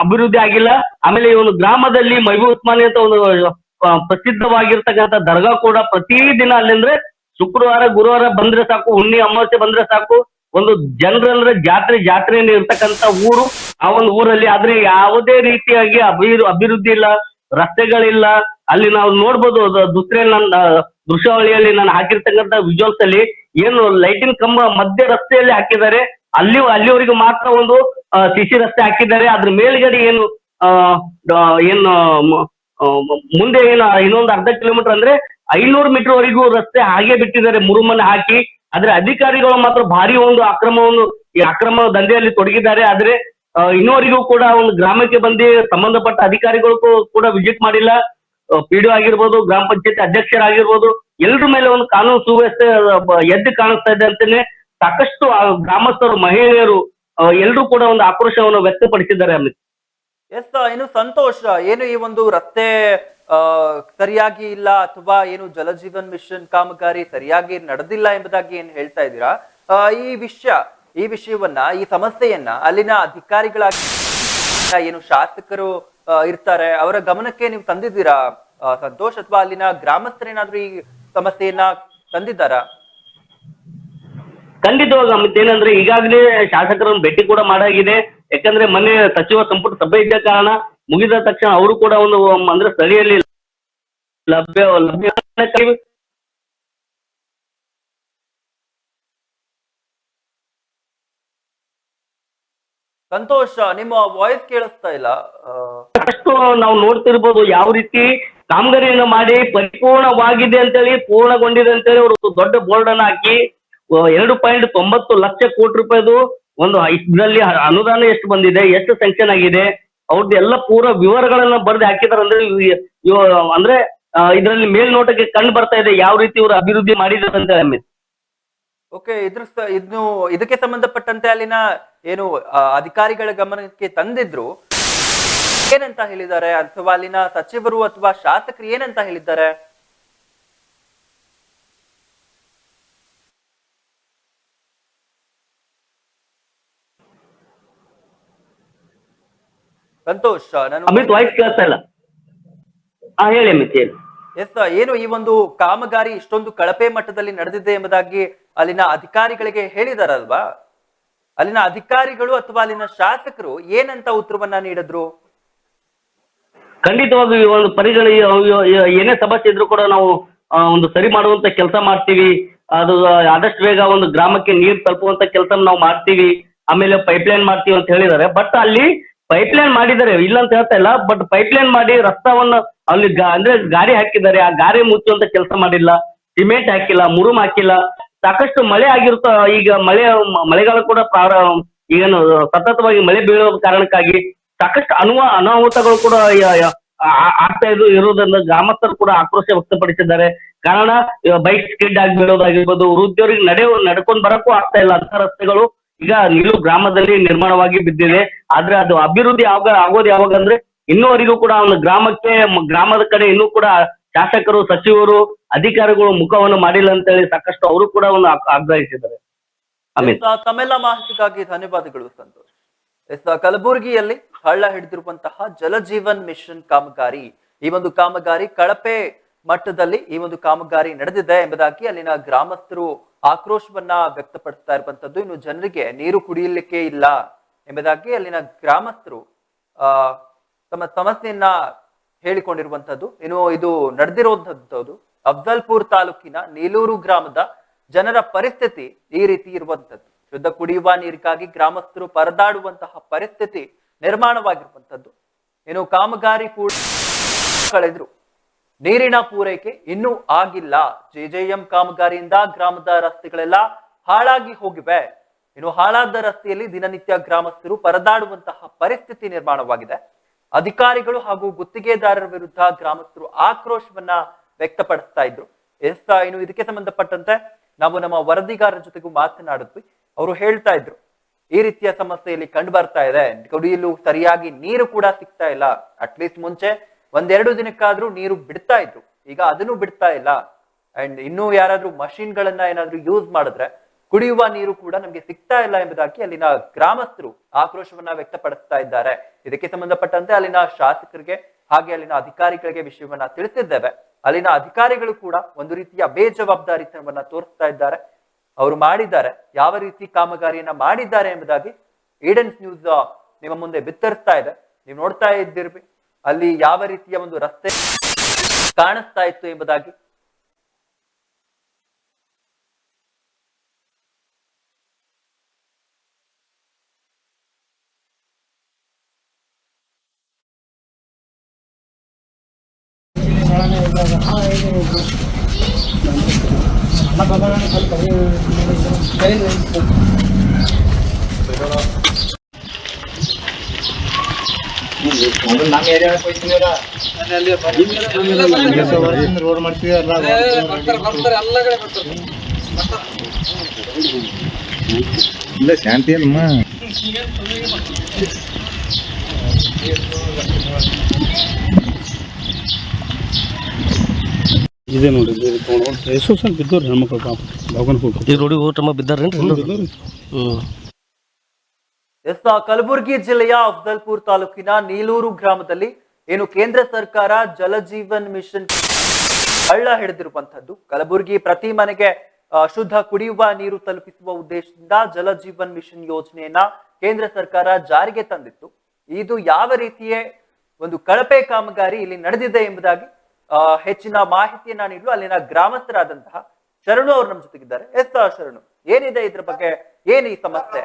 ಅಭಿವೃದ್ಧಿ ಆಗಿಲ್ಲ. ಆಮೇಲೆ ಈ ಒಂದು ಗ್ರಾಮದಲ್ಲಿ ಮೈಬೂ ಉಸ್ಮಾನಿ ಅಂತ ಒಂದು ಪ್ರಸಿದ್ಧವಾಗಿರ್ತಕ್ಕಂಥ ದರ್ಗಾ ಕೂಡ ಪ್ರತಿದಿನ ಅಲ್ಲಿಂದ್ರೆ ಶುಕ್ರವಾರ, ಗುರುವಾರ ಬಂದ್ರೆ ಸಾಕು, ಹುಣ್ಣಿ ಅಮಾವಾಸ್ಯೆ ಬಂದ್ರೆ ಸಾಕು. ಒಂದು ಜನರಂದ್ರೆ ಜಾತ್ರೆ, ಜಾತ್ರೆಯಲ್ಲಿ ಇರ್ತಕ್ಕಂಥ ಊರು, ಆ ಒಂದು ಊರಲ್ಲಿ. ಆದ್ರೆ ಯಾವುದೇ ರೀತಿಯಾಗಿ ಅಭಿ, ಅಭಿವೃದ್ಧಿ ಇಲ್ಲ, ರಸ್ತೆಗಳಿಲ್ಲ. ಅಲ್ಲಿ ನಾವು ನೋಡ್ಬೋದು ದುಸ್ರೆ ನನ್ನ ದೃಶ್ಯಾವಳಿಯಲ್ಲಿ ನಾನು ಹಾಕಿರ್ತಕ್ಕಂಥ ವಿಜುವಲ್ಸ್ ಅಲ್ಲಿ ಏನು ಲೈಟಿನ ಕಂಬ ಮಧ್ಯ ರಸ್ತೆಯಲ್ಲಿ ಹಾಕಿದ್ದಾರೆ. ಅಲ್ಲಿ, ಅಲ್ಲಿವರೆಗೂ ಮಾತ್ರ ಒಂದು ಸಿಸಿ ರಸ್ತೆ ಹಾಕಿದ್ದಾರೆ. ಅದ್ರ ಮೇಲ್ಗಡೆ ಏನು ಏನು ಮುಂದೆ ಏನು, ಇನ್ನೊಂದು ಅರ್ಧ ಕಿಲೋಮೀಟರ್ ಅಂದ್ರೆ ಐನೂರು ಮೀಟರ್ ವರೆಗೂ ರಸ್ತೆ ಹಾಗೆ ಬಿಟ್ಟಿದ್ದಾರೆ, ಮುರುಮನೆ ಹಾಕಿ. ಆದ್ರೆ ಅಧಿಕಾರಿಗಳು ಮಾತ್ರ ಭಾರಿ ಒಂದು ಅಕ್ರಮವನ್ನು, ಈ ಅಕ್ರಮ ದಂಧೆಯಲ್ಲಿ ತೊಡಗಿದ್ದಾರೆ. ಆದ್ರೆ ಇನ್ನುವರೆಗೂ ಕೂಡ ಒಂದು ಗ್ರಾಮಕ್ಕೆ ಬಂದು ಸಂಬಂಧಪಟ್ಟ ಅಧಿಕಾರಿಗಳಕ್ಕೂ ಕೂಡ ವಿಸಿಟ್ ಮಾಡಿಲ್ಲ. ಪಿ ಡಿ ಆಗಿರ್ಬೋದು, ಗ್ರಾಮ ಪಂಚಾಯತ್ ಅಧ್ಯಕ್ಷರಾಗಿರ್ಬೋದು ಎಲ್ಲರ ಮೇಲೆ ಒಂದು ಕಾನೂನು ಸುವ್ಯವಸ್ಥೆ ಎದ್ದು ಕಾಣಿಸ್ತಾ ಇದೆ ಅಂತಾನೆ ಸಾಕಷ್ಟು ಗ್ರಾಮಸ್ಥರು, ಮಹಿಳೆಯರು ಎಲ್ಲರೂ ಕೂಡ ಒಂದು ಆಕ್ರೋಶವನ್ನು ವ್ಯಕ್ತಪಡಿಸಿದ್ದಾರೆ, ಅಮಿತ್. ಎಸ್ ಏನು ಸಂತೋಷ, ಏನು ಈ ಒಂದು ರಸ್ತೆ ಸರಿಯಾಗಿ ಇಲ್ಲ ಅಥವಾ ಏನು ಜಲಜೀವನ್ ಮಿಷನ್ ಕಾಮಗಾರಿ ಸರಿಯಾಗಿ ನಡೆದಿಲ್ಲ ಎಂಬುದಾಗಿ ಏನ್ ಹೇಳ್ತಾ ಇದ್ದೀರಾ? ಈ ವಿಷಯ, ಈ ವಿಷಯವನ್ನ, ಈ ಸಮಸ್ಯೆಯನ್ನ ಅಲ್ಲಿನ ಅಧಿಕಾರಿಗಳಾಗಿ ಏನು ಶಾಸಕರು ಇರ್ತಾರೆ, ಅವರ ಗಮನಕ್ಕೆ ನೀವು ತಂದಿದ್ದೀರಾ? ಸಂತೋಷ್ ಅಥವಾ ಅಲ್ಲಿನ ಗ್ರಾಮಸ್ಥರೇನಾದ್ರೂ ಈ ಸಮಸ್ಯೆಯನ್ನ ತಂದಿದ್ದಾರಾ? ಖಂಡಿತವಾಗಿ ಏನಂದ್ರೆ ಈಗಾಗಲೇ ಶಾಸಕರನ್ನು ಭೇಟಿ ಕೂಡ ಮಾಡಾಗಿದೆ. ಯಾಕಂದ್ರೆ ಮೊನ್ನೆ ಸಚಿವ ಸಂಪುಟ ಸಭೆ ಇದ್ದ ಕಾರಣ ಮುಗಿದ ತಕ್ಷಣ ಅವರು ಕೂಡ ಒಂದು ಅಂದ್ರೆ ಸ್ಥಳೀಯಲ್ಲಿ ಲಭ್ಯ ಲಭ್ಯ ಸಂತೋಷ ನಿಮ್ಮ ವಾಯ್ಸ್ ಕೇಳಿಸ್ತಾ ಇಲ್ಲ. ಅಷ್ಟು ಸಾಕಷ್ಟು ನಾವು ನೋಡ್ತಿರ್ಬೋದು ಯಾವ ರೀತಿ ಕಾಮಗಾರಿಯನ್ನು ಮಾಡಿ ಪರಿಪೂರ್ಣವಾಗಿದೆ ಅಂತೇಳಿ ಪೂರ್ಣಗೊಂಡಿದೆ ಅಂತೇಳಿ ಅವರು ದೊಡ್ಡ ಬೋರ್ಡ್ ಅನ್ನು ಹಾಕಿ ಎರಡು ಪಾಯಿಂಟ್ ತೊಂಬತ್ತು ಲಕ್ಷ ಕೋಟಿ ರೂಪಾಯಿದು ಒಂದು ಇದರಲ್ಲಿ ಅನುದಾನ ಎಷ್ಟು ಬಂದಿದೆ, ಎಷ್ಟು ಸ್ಯಾಂಕ್ಷನ್ ಆಗಿದೆ ಅವ್ರದ್ದು ಎಲ್ಲ ಪೂರ ವಿವರಗಳನ್ನ ಬರೆದು ಹಾಕಿದಾರೆ. ಅಂದ್ರೆ ಅಂದ್ರೆ ಇದರಲ್ಲಿ ಮೇಲ್ನೋಟಕ್ಕೆ ಕಂಡು ಬರ್ತಾ ಇದೆ ಯಾವ ರೀತಿ ಇವರು ಅಭಿವೃದ್ಧಿ ಮಾಡಿದ್ದಾರೆ ಅಂತ ಓಕೆ, ಇದ್ರ ಇದನ್ನು ಇದ್ನು ಇದಕ್ಕೆ ಸಂಬಂಧಪಟ್ಟಂತೆ ಅಲ್ಲಿನ ಏನು ಅಧಿಕಾರಿಗಳ ಗಮನಕ್ಕೆ ತಂದಿದ್ರು. ಏನಂತ ಹೇಳಿದ್ದಾರೆ? ಅಥವಾ ಅಲ್ಲಿನ ಸಚಿವರು ಅಥವಾ ಶಾಸಕರು ಏನಂತ ಹೇಳಿದ್ದಾರೆ? ಸಂತೋಷ್ ನಾನು ಅಮಿತ್ ವಾಯ್ಸ್ ಕೇಳ್ತಾ ಇಲ್ಲ. ಹಾ ಹೇಳಿ ಅಮಿತ್ ಹೇಳಿ. ಎಸ್ ಏನು ಈ ಒಂದು ಕಾಮಗಾರಿ ಇಷ್ಟೊಂದು ಕಳಪೆ ಮಟ್ಟದಲ್ಲಿ ನಡೆದಿದೆ ಎಂಬುದಾಗಿ ಅಲ್ಲಿನ ಅಧಿಕಾರಿಗಳಿಗೆ ಹೇಳಿದಾರಲ್ವಾ? ಅಲ್ಲಿನ ಅಧಿಕಾರಿಗಳು ಅಥವಾ ಅಲ್ಲಿನ ಶಾಸಕರು ಏನಂತ ಉತ್ತರವನ್ನ ನೀಡಿದ್ರು? ಖಂಡಿತವಾಗಿ ಈ ಒಂದು ಪರಿಗಳ ಏನೇ ಸಮಸ್ಯೆ ಇದ್ರು ಕೂಡ ನಾವು ಆ, ಒಂದು ಸರಿ ಮಾಡುವಂತ ಕೆಲಸ ಮಾಡ್ತೀವಿ. ಅದು ಆದಷ್ಟು ಬೇಗ ಒಂದು ಗ್ರಾಮಕ್ಕೆ ನೀರು ತಲುಪುವಂತ ಕೆಲಸ ನಾವು ಮಾಡ್ತೀವಿ. ಆಮೇಲೆ ಪೈಪ್ ಲೈನ್ ಮಾಡ್ತೀವಿ ಅಂತ ಹೇಳಿದ್ದಾರೆ. ಬಟ್ ಅಲ್ಲಿ ಪೈಪ್ಲೈನ್ ಮಾಡಿದ್ದಾರೆ ಇಲ್ಲ ಅಂತ ಹೇಳ್ತಾ ಇಲ್ಲ ಬಟ್ ಪೈಪ್ಲೈನ್ ಮಾಡಿ ರಸ್ತಾವನ್ನ ಅಲ್ಲಿ ಗಾ- ಅಂದ್ರೆ ಗಾಡಿ ಹಾಕಿದ್ದಾರೆ, ಆ ಗಾಡಿ ಮುಚ್ಚುವಂತ ಕೆಲಸ ಮಾಡಿಲ್ಲ ಸಿಮೆಂಟ್ ಹಾಕಿಲ್ಲ, ಮುರುಮ್ ಹಾಕಿಲ್ಲ, ಸಾಕಷ್ಟು ಮಳೆ ಆಗಿರುತ್ತ ಈಗ ಮಳೆ, ಮಳೆಗಾಲ ಕೂಡ ಪ್ರಾರ ಸತತವಾಗಿ ಮಳೆ ಬೀಳೋ ಕಾರಣಕ್ಕಾಗಿ ಸಾಕಷ್ಟು ಅನುವ, ಅನಾಹುತಗಳು ಕೂಡ ಆಗ್ತಾ ಇದ್ದು ಇರುವುದರಿಂದ ಗ್ರಾಮಸ್ಥರು ಕೂಡ ಆಕ್ರೋಶ ವ್ಯಕ್ತಪಡಿಸಿದ್ದಾರೆ. ಕಾರಣ, ಬೈಕ್ ಸ್ಕಿಡ್ ಆಗಿ ಬೀಳೋದಾಗಿರ್ಬೋದು ವೃದ್ಧಿಯವರಿಗೆ ನಡೆ ನಡ್ಕೊಂಡು ಬರಕ್ಕೂ ಆಗ್ತಾ ಇಲ್ಲ ಅಂತ ರಸ್ತೆಗಳು. ಈಗ ನಿಲು ಗ್ರಾಮದಲ್ಲಿ ನಿರ್ಮಾಣವಾಗಿ ಬಿದ್ದಿದೆ. ಆದ್ರೆ ಅದು ಅಭಿವೃದ್ಧಿ ಯಾವಾಗ ಆಗೋದು ಯಾವಾಗ ಅಂದ್ರೆ ಇನ್ನೂವರೆಗೂ ಕೂಡ ಒಂದು ಗ್ರಾಮಕ್ಕೆ, ಗ್ರಾಮದ ಕಡೆ ಇನ್ನೂ ಕೂಡ ಶಾಸಕರು, ಸಚಿವರು, ಅಧಿಕಾರಿಗಳು ಮುಖವನ್ನು ಮಾಡಿಲ್ಲ ಅಂತ ಹೇಳಿ ಸಾಕಷ್ಟು ಅವರು ಕೂಡ ಒಂದು ಆಗ್- ಆಗ್ರಹಿಸಿದ್ದಾರೆ. ತಮ್ಮೆಲ್ಲ ಮಾಹಿತಿಗಾಗಿ ಧನ್ಯವಾದಗಳು ಸಂತೋಷ್. ಎಸ್ ಕಲಬುರಗಿಯಲ್ಲಿ ಹಳ್ಳ ಹಿಡಿದಿರುವಂತಹ ಜಲಜೀವನ್ ಮಿಷನ್ ಕಾಮಗಾರಿ. ಈ ಒಂದು ಕಾಮಗಾರಿ ಕಳಪೆ ಮಟ್ಟದಲ್ಲಿ ಈ ಒಂದು ಕಾಮಗಾರಿ ನಡೆದಿದೆ ಎಂಬುದಾಗಿ ಅಲ್ಲಿನ ಗ್ರಾಮಸ್ಥರು ಆಕ್ರೋಶವನ್ನ ವ್ಯಕ್ತಪಡಿಸ್ತಾ ಇರುವಂತದ್ದು ಇನ್ನು ಜನರಿಗೆ ನೀರು ಕುಡಿಯಲಿಕ್ಕೆ ಇಲ್ಲ ಎಂಬುದಾಗಿ ಅಲ್ಲಿನ ಗ್ರಾಮಸ್ಥರು, ಆ, ತಮ್ಮ ಸಮಸ್ಯೆಯನ್ನ ಹೇಳಿಕೊಂಡಿರುವಂತದ್ದು. ಇನ್ನು ಇದು ನಡೆದಿರುವಂತದ್ದು ಅಫ್ಜಲ್ಪುರ್ ತಾಲೂಕಿನ ನೀಲೂರು ಗ್ರಾಮದ ಜನರ ಪರಿಸ್ಥಿತಿ ಈ ರೀತಿ ಇರುವಂತದ್ದು. ಶುದ್ಧ ಕುಡಿಯುವ ನೀರಿಗಾಗಿ ಗ್ರಾಮಸ್ಥರು ಪರದಾಡುವಂತಹ ಪರಿಸ್ಥಿತಿ ನಿರ್ಮಾಣವಾಗಿರುವಂತದ್ದು. ಇನ್ನು ಕಾಮಗಾರಿ ಕೂಡ ಕಳೆದ್ರು. ನೀರಿನ ಪೂರೈಕೆ ಇನ್ನೂ ಆಗಿಲ್ಲ. ಜೆಜೆಎಂ ಕಾಮಗಾರಿಯಿಂದ ಗ್ರಾಮದ ರಸ್ತೆಗಳೆಲ್ಲ ಹಾಳಾಗಿ ಹೋಗಿವೆ. ಇನ್ನು ಹಾಳಾದ ರಸ್ತೆಯಲ್ಲಿ ದಿನನಿತ್ಯ ಗ್ರಾಮಸ್ಥರು ಪರದಾಡುವಂತಹ ಪರಿಸ್ಥಿತಿ ನಿರ್ಮಾಣವಾಗಿದೆ. ಅಧಿಕಾರಿಗಳು ಹಾಗೂ ಗುತ್ತಿಗೆದಾರರ ವಿರುದ್ಧ ಗ್ರಾಮಸ್ಥರು ಆಕ್ರೋಶವನ್ನ ವ್ಯಕ್ತಪಡಿಸ್ತಾ ಇದ್ರು. ಎಸ್ತಾ, ಇನ್ನು ಇದಕ್ಕೆ ಸಂಬಂಧಪಟ್ಟಂತೆ ನಾವು ನಮ್ಮ ವರದಿಗಾರರ ಜೊತೆಗೂ ಮಾತನಾಡಿದ್ವಿ. ಅವರು ಹೇಳ್ತಾ ಇದ್ರು, ಈ ರೀತಿಯ ಸಮಸ್ಯೆ ಇಲ್ಲಿ ಕಂಡು ಬರ್ತಾ ಇದೆ. ಕುಡಿಯಲು ಸರಿಯಾಗಿ ನೀರು ಕೂಡ ಸಿಗ್ತಾ ಇಲ್ಲ. ಅಟ್ಲೀಸ್ಟ್ ಮುಂಚೆ ಒಂದೆರಡು ದಿನಕ್ಕಾದ್ರೂ ನೀರು ಬಿಡ್ತಾ ಇದ್ರು. ಈಗ ಅದನ್ನು ಬಿಡ್ತಾ ಇಲ್ಲ. ಅಂಡ್ ಇನ್ನೂ ಯಾರಾದ್ರೂ machine ಗಳನ್ನ ಏನಾದ್ರೂ ಯೂಸ್ ಮಾಡಿದ್ರೆ ಕುಡಿಯುವ ನೀರು ಕೂಡ ನಮ್ಗೆ ಸಿಗ್ತಾ ಇಲ್ಲ ಎಂಬುದಾಗಿ ಅಲ್ಲಿನ ಗ್ರಾಮಸ್ಥರು ಆಕ್ರೋಶವನ್ನ ವ್ಯಕ್ತಪಡಿಸ್ತಾ ಇದ್ದಾರೆ. ಇದಕ್ಕೆ ಸಂಬಂಧಪಟ್ಟಂತೆ ಅಲ್ಲಿನ ಶಾಸಕರಿಗೆ ಹಾಗೆ ಅಲ್ಲಿನ ಅಧಿಕಾರಿಗಳಿಗೆ ವಿಷಯವನ್ನ ತಿಳಿಸಿದ್ದೇವೆ. ಅಲ್ಲಿನ ಅಧಿಕಾರಿಗಳು ಕೂಡ ಒಂದು ರೀತಿಯ ಬೇಜವಾಬ್ದಾರಿತನವನ್ನ ತೋರಿಸ್ತಾ ಇದ್ದಾರೆ. ಅವರು ಮಾಡಿದ್ದಾರೆ. ಯಾವ ರೀತಿ ಕಾಮಗಾರಿಯನ್ನ ಮಾಡಿದ್ದಾರೆ ಎಂಬುದಾಗಿ ಏಡೆನ್ಸ್ ನ್ಯೂಸ್ ನಿಮ್ಮ ಮುಂದೆ ಬಿತ್ತರಿಸ್ತಾ ಇದೆ. ನೀವು ನೋಡ್ತಾ ಇದ್ದಿರ್ಬಿ ಅಲ್ಲಿ ಯಾವ ರೀತಿಯ ಒಂದು ರಸ್ತೆ ಕಾಣಿಸ್ತಾ ಇತ್ತು ಎಂಬುದಾಗಿ? ರೋಡ್ ಮಾಡ್ತೀವಿ ಎಲ್ಲ ಇಲ್ಲ ಶಾಂತಿ ಅಲ್ಲಮ್ಮ ಇದೆ ನೋಡಿ ಇಲ್ಲಿ ತೊಗೊಂಡು ಎಷ್ಟೋ ಸಲ ಬಿದ್ದವ್ರು ಹೆಣ್ಮಕ್ಳು ಪಾಪ ದವಾಖಾನೆ ಹೋಗ್ಬೇಕು ಈ ರೋಡಿಗೆ ಊಟ ಬಿದ್ದಾರೇನ್ರಿ ಬಿದ್ದವ್ರು ಹ್ಮ್ ಎಸ್ ಕಲಬುರಗಿ ಜಿಲ್ಲೆಯ ಅಫ್ಜಲ್ಪುರ್ ತಾಲೂಕಿನ ನೀಲೂರು ಗ್ರಾಮದಲ್ಲಿ ಏನು ಕೇಂದ್ರ ಸರ್ಕಾರ ಜಲಜೀವನ್ ಮಿಷನ್ ಹಳ್ಳ ಹಿಡಿದಿರುವಂತಹದ್ದು ಕಲಬುರಗಿ ಪ್ರತಿ ಮನೆಗೆ ಶುದ್ಧ ಕುಡಿಯುವ ನೀರು ತಲುಪಿಸುವ ಉದ್ದೇಶದಿಂದ ಜಲಜೀವನ್ ಮಿಷನ್ ಯೋಜನೆಯನ್ನ ಕೇಂದ್ರ ಸರ್ಕಾರ ಜಾರಿಗೆ ತಂದಿತ್ತು. ಇದು ಯಾವ ರೀತಿಯ ಒಂದು ಕಳಪೆ ಕಾಮಗಾರಿ ಇಲ್ಲಿ ನಡೆದಿದೆ ಎಂಬುದಾಗಿ ಹೆಚ್ಚಿನ ಮಾಹಿತಿಯನ್ನ ನೀಡಲು ಅಲ್ಲಿನ ಗ್ರಾಮಸ್ಥರಾದಂತಹ ಶರಣು ಅವರು ನಮ್ಮ ಜೊತೆಗಿದ್ದಾರೆ. ಎಸ್ ಶರಣು, ಏನಿದೆ ಇದ್ರ ಬಗ್ಗೆ ಏನು ಈ ಸಮಸ್ಯೆ?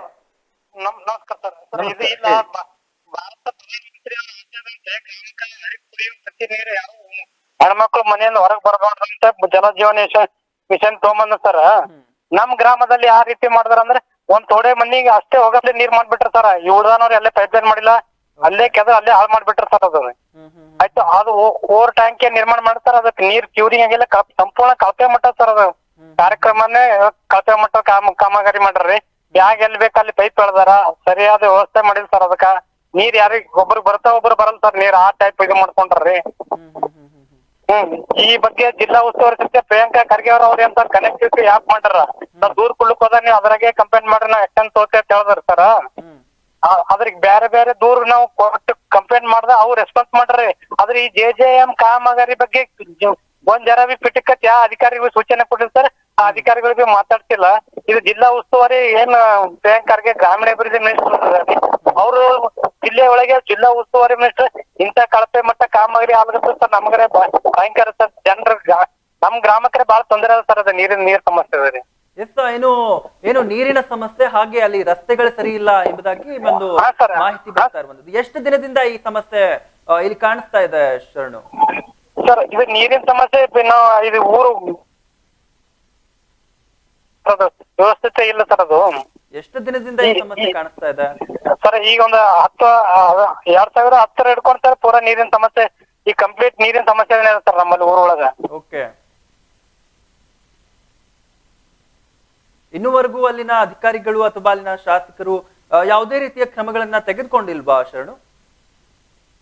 ನಮ್ ನಮಸ್ಕಾರ ಸರ್ ಇದು ಇಲ್ಲ ಭಾರತ ಪ್ರಧಾನಮಂತ್ರಿ ಆದ್ಯದಂತೆ ಗ್ರಾಮಕ್ಕೆ ಹರಿ ಕುಡಿಯುವ ಪ್ರತಿ ನೀರು ಯಾವ ಹೆಣ್ಮಕ್ಳು ಮನೆಯಿಂದ ಹೊರಗ್ ಬರಬಾರ್ದು ಅಂತ ಜಲ ಜೀವನ ಮಿಷನ್ ತಗೊಂಬಂದ್ ಸರ್. ನಮ್ ಗ್ರಾಮದಲ್ಲಿ ಯಾವ ರೀತಿ ಮಾಡಿದ್ರ ಅಂದ್ರೆ ಒಂದ್ ಥೋಡೆ ಮನಿಗೆ ಅಷ್ಟೇ ಹೋಗಲ್ಲೇ ನೀರ್ ಮಾಡ್ಬಿಟ್ರ ಸರ್. ಉಳ್ದಾನವ್ರು ಅಲ್ಲೇ ಪೈಪ್ ಲೈನ್ ಮಾಡಿಲ್ಲ ಅಲ್ಲೇ ಕೆದ್ರ ಅಲ್ಲೇ ಹಾಳು ಮಾಡ್ಬಿಟ್ರ ಸರ್ ಅದು. ಆಯ್ತು ಅದು ಓವರ್ ಟ್ಯಾಂಕ್ ನಿರ್ಮಾಣ ಮಾಡ್ತಾರ ಅದಕ್ಕೆ ನೀರ್ ಕ್ಯೂರಿಂಗ್ ಆಗಿಲ್ಲ ಸಂಪೂರ್ಣ ಕಳಪೆ ಮಟ್ಟ ಸರ್ ಅದು. ಕಾರ್ಯಕ್ರಮನೇ ಕಳಪೆ ಮಟ್ಟ ಕಾಮ ಕಾಮಗಾರಿ ಮಾಡ್ರಿ. ಯಾಗ ಎಲ್ಲಿ ಬೇಕು ಅಲ್ಲಿ ಪೈಪ್ ಎಳ್ದಾರ ಸರಿಯಾದ ವ್ಯವಸ್ಥೆ ಮಾಡಿಲ್ಲ ಸರ್ ಅದಕ್ಕ. ನೀರ್ ಯಾರಿಗ್ ಒಬ್ರು ಬರ್ತಾ ಒಬ್ರು ಬರಲ್ಲ ಸರ್ ನೀರ್ ಆ ಟೈಪ್ ಇದು ಮಾಡ್ಕೊಂಡ್ರಿ ಹ್ಮ್, ಈ ಬಗ್ಗೆ ಜಿಲ್ಲಾ ಉಸ್ತುವಾರಿ ಸಚಿವ ಪ್ರಿಯಾಂಕಾ ಖರ್ಗೆ ಅವ್ರ ಅವ್ರ ಅಂತ ಕನೆಕ್ಟಿವಿಟಿ ಯಾಕೆ ಮಾಡ್ಯಾರ ನಾವ್ ದೂರ್ ಕುಳ್ಳಕ್ ಹೋದ ನೀವು ಅದ್ರಾಗೆ ಕಂಪ್ಲೇಂಟ್ ಮಾಡ್ರಿ, ನಾವ್ ಎಷ್ಟನ್ ತೋತೆ ಅಂತ ಹೇಳಿದ್ರ ಸರ್. ಅದ್ರಿಗೆ ಬೇರೆ ಬೇರೆ ದೂರ್ ನಾವು ಕೊಟ್ಟು ಕಂಪ್ಲೇಂಟ್ ಮಾಡ್ದ ಅವ್ರು ರೆಸ್ಪಾನ್ಸ್ ಮಾಡ್ರಿ. ಆದ್ರೆ ಈ ಜೆ ಜೆ ಎಂ ಕಾಮಗಾರಿ ಬಗ್ಗೆ ಒಂದ್ ಜರ ಬಿ ಪಿಟಿಕತ್ ಯಾವ ಅಧಿಕಾರಿಗೂ ಸೂಚನೆ ಕೊಟ್ಟಿರ್ತಾರೆ ಸರ್. ಆ ಅಧಿಕಾರಿಗಳು ಬಿ ಮಾತಾಡ್ತಿಲ್ಲ. ಇದು ಜಿಲ್ಲಾ ಉಸ್ತುವಾರಿ ಏನ್ ಪ್ರಿಯಾಂಕರ್ಗೆ ಗ್ರಾಮೀಣಾಭಿವೃದ್ಧಿ ಮಿನಿಸ್ಟರ್ ಅವರು ಜಿಲ್ಲೆ ಒಳಗೆ ಜಿಲ್ಲಾ ಉಸ್ತುವಾರಿ ಮಿನಿಸ್ಟರ್ ಇಂತ ಕಳಪೆ ಮಟ್ಟ ಕಾಮಗಾರಿ ಆಗುತ್ತೆ ಸರ್ ನಮಗರೆ ಭಯಂಕರ ಸರ್. ಜನರ ನಮ್ ಗ್ರಾಮಕ್ಕೆ ಬಹಳ ತೊಂದರೆ ಅದ ಸರ್ ಅದ ನೀರಿನ ನೀರ್ ಸಮಸ್ಯೆ ಇದೆ ರೀ. ಎಸ್ ಏನು ಏನು ನೀರಿನ ಸಮಸ್ಯೆ ಹಾಗೆ ಅಲ್ಲಿ ರಸ್ತೆಗಳು ಸರಿ ಇಲ್ಲ ಎಂಬುದಾಗಿ ಒಂದು ಮಾಹಿತಿ ಬರ್ತಾ ಇರುವಂತದ್ದು ಎಷ್ಟು ದಿನದಿಂದ ಈ ಸಮಸ್ಯೆ ಇಲ್ಲಿ ಕಾಣಿಸ್ತಾ ಇದೆ ಶರಣು? ಸರ್ ಇದು ನೀರಿನ ಸಮಸ್ಯೆ ನಾವು ಇದು ಊರು ವ್ಯವಸ್ಥಿತ ಇಲ್ಲ ಸರ್ ಅದು. ಎಷ್ಟು ದಿನದಿಂದ ಈ ಸಮಸ್ಯೆ ಕಾಣಿಸ್ತಾ ಇದೆ? ಸರ್ ಈಗ ಒಂದು ಹತ್ತು ಎರಡ್ ಸಾವಿರ ಹತ್ತರ ಹಿಡ್ಕೊಂಡು ಸರ್ ಪೂರಾ ನೀರಿನ ಸಮಸ್ಯೆ. ಈ ಕಂಪ್ಲೀಟ್ ನೀರಿನ ಸಮಸ್ಯೆ ಇದೆ ಸರ್ ನಮ್ಮಲ್ಲಿ ಊರೊಳಗ ಓಕೆ. ಇನ್ನುವರೆಗೂ ಅಲ್ಲಿನ ಅಧಿಕಾರಿಗಳು ಅಥವಾ ಅಲ್ಲಿನ ಶಾಸಕರು ಯಾವುದೇ ರೀತಿಯ ಕ್ರಮಗಳನ್ನ ತೆಗೆದುಕೊಂಡಿಲ್ವಾ ಶರಣು?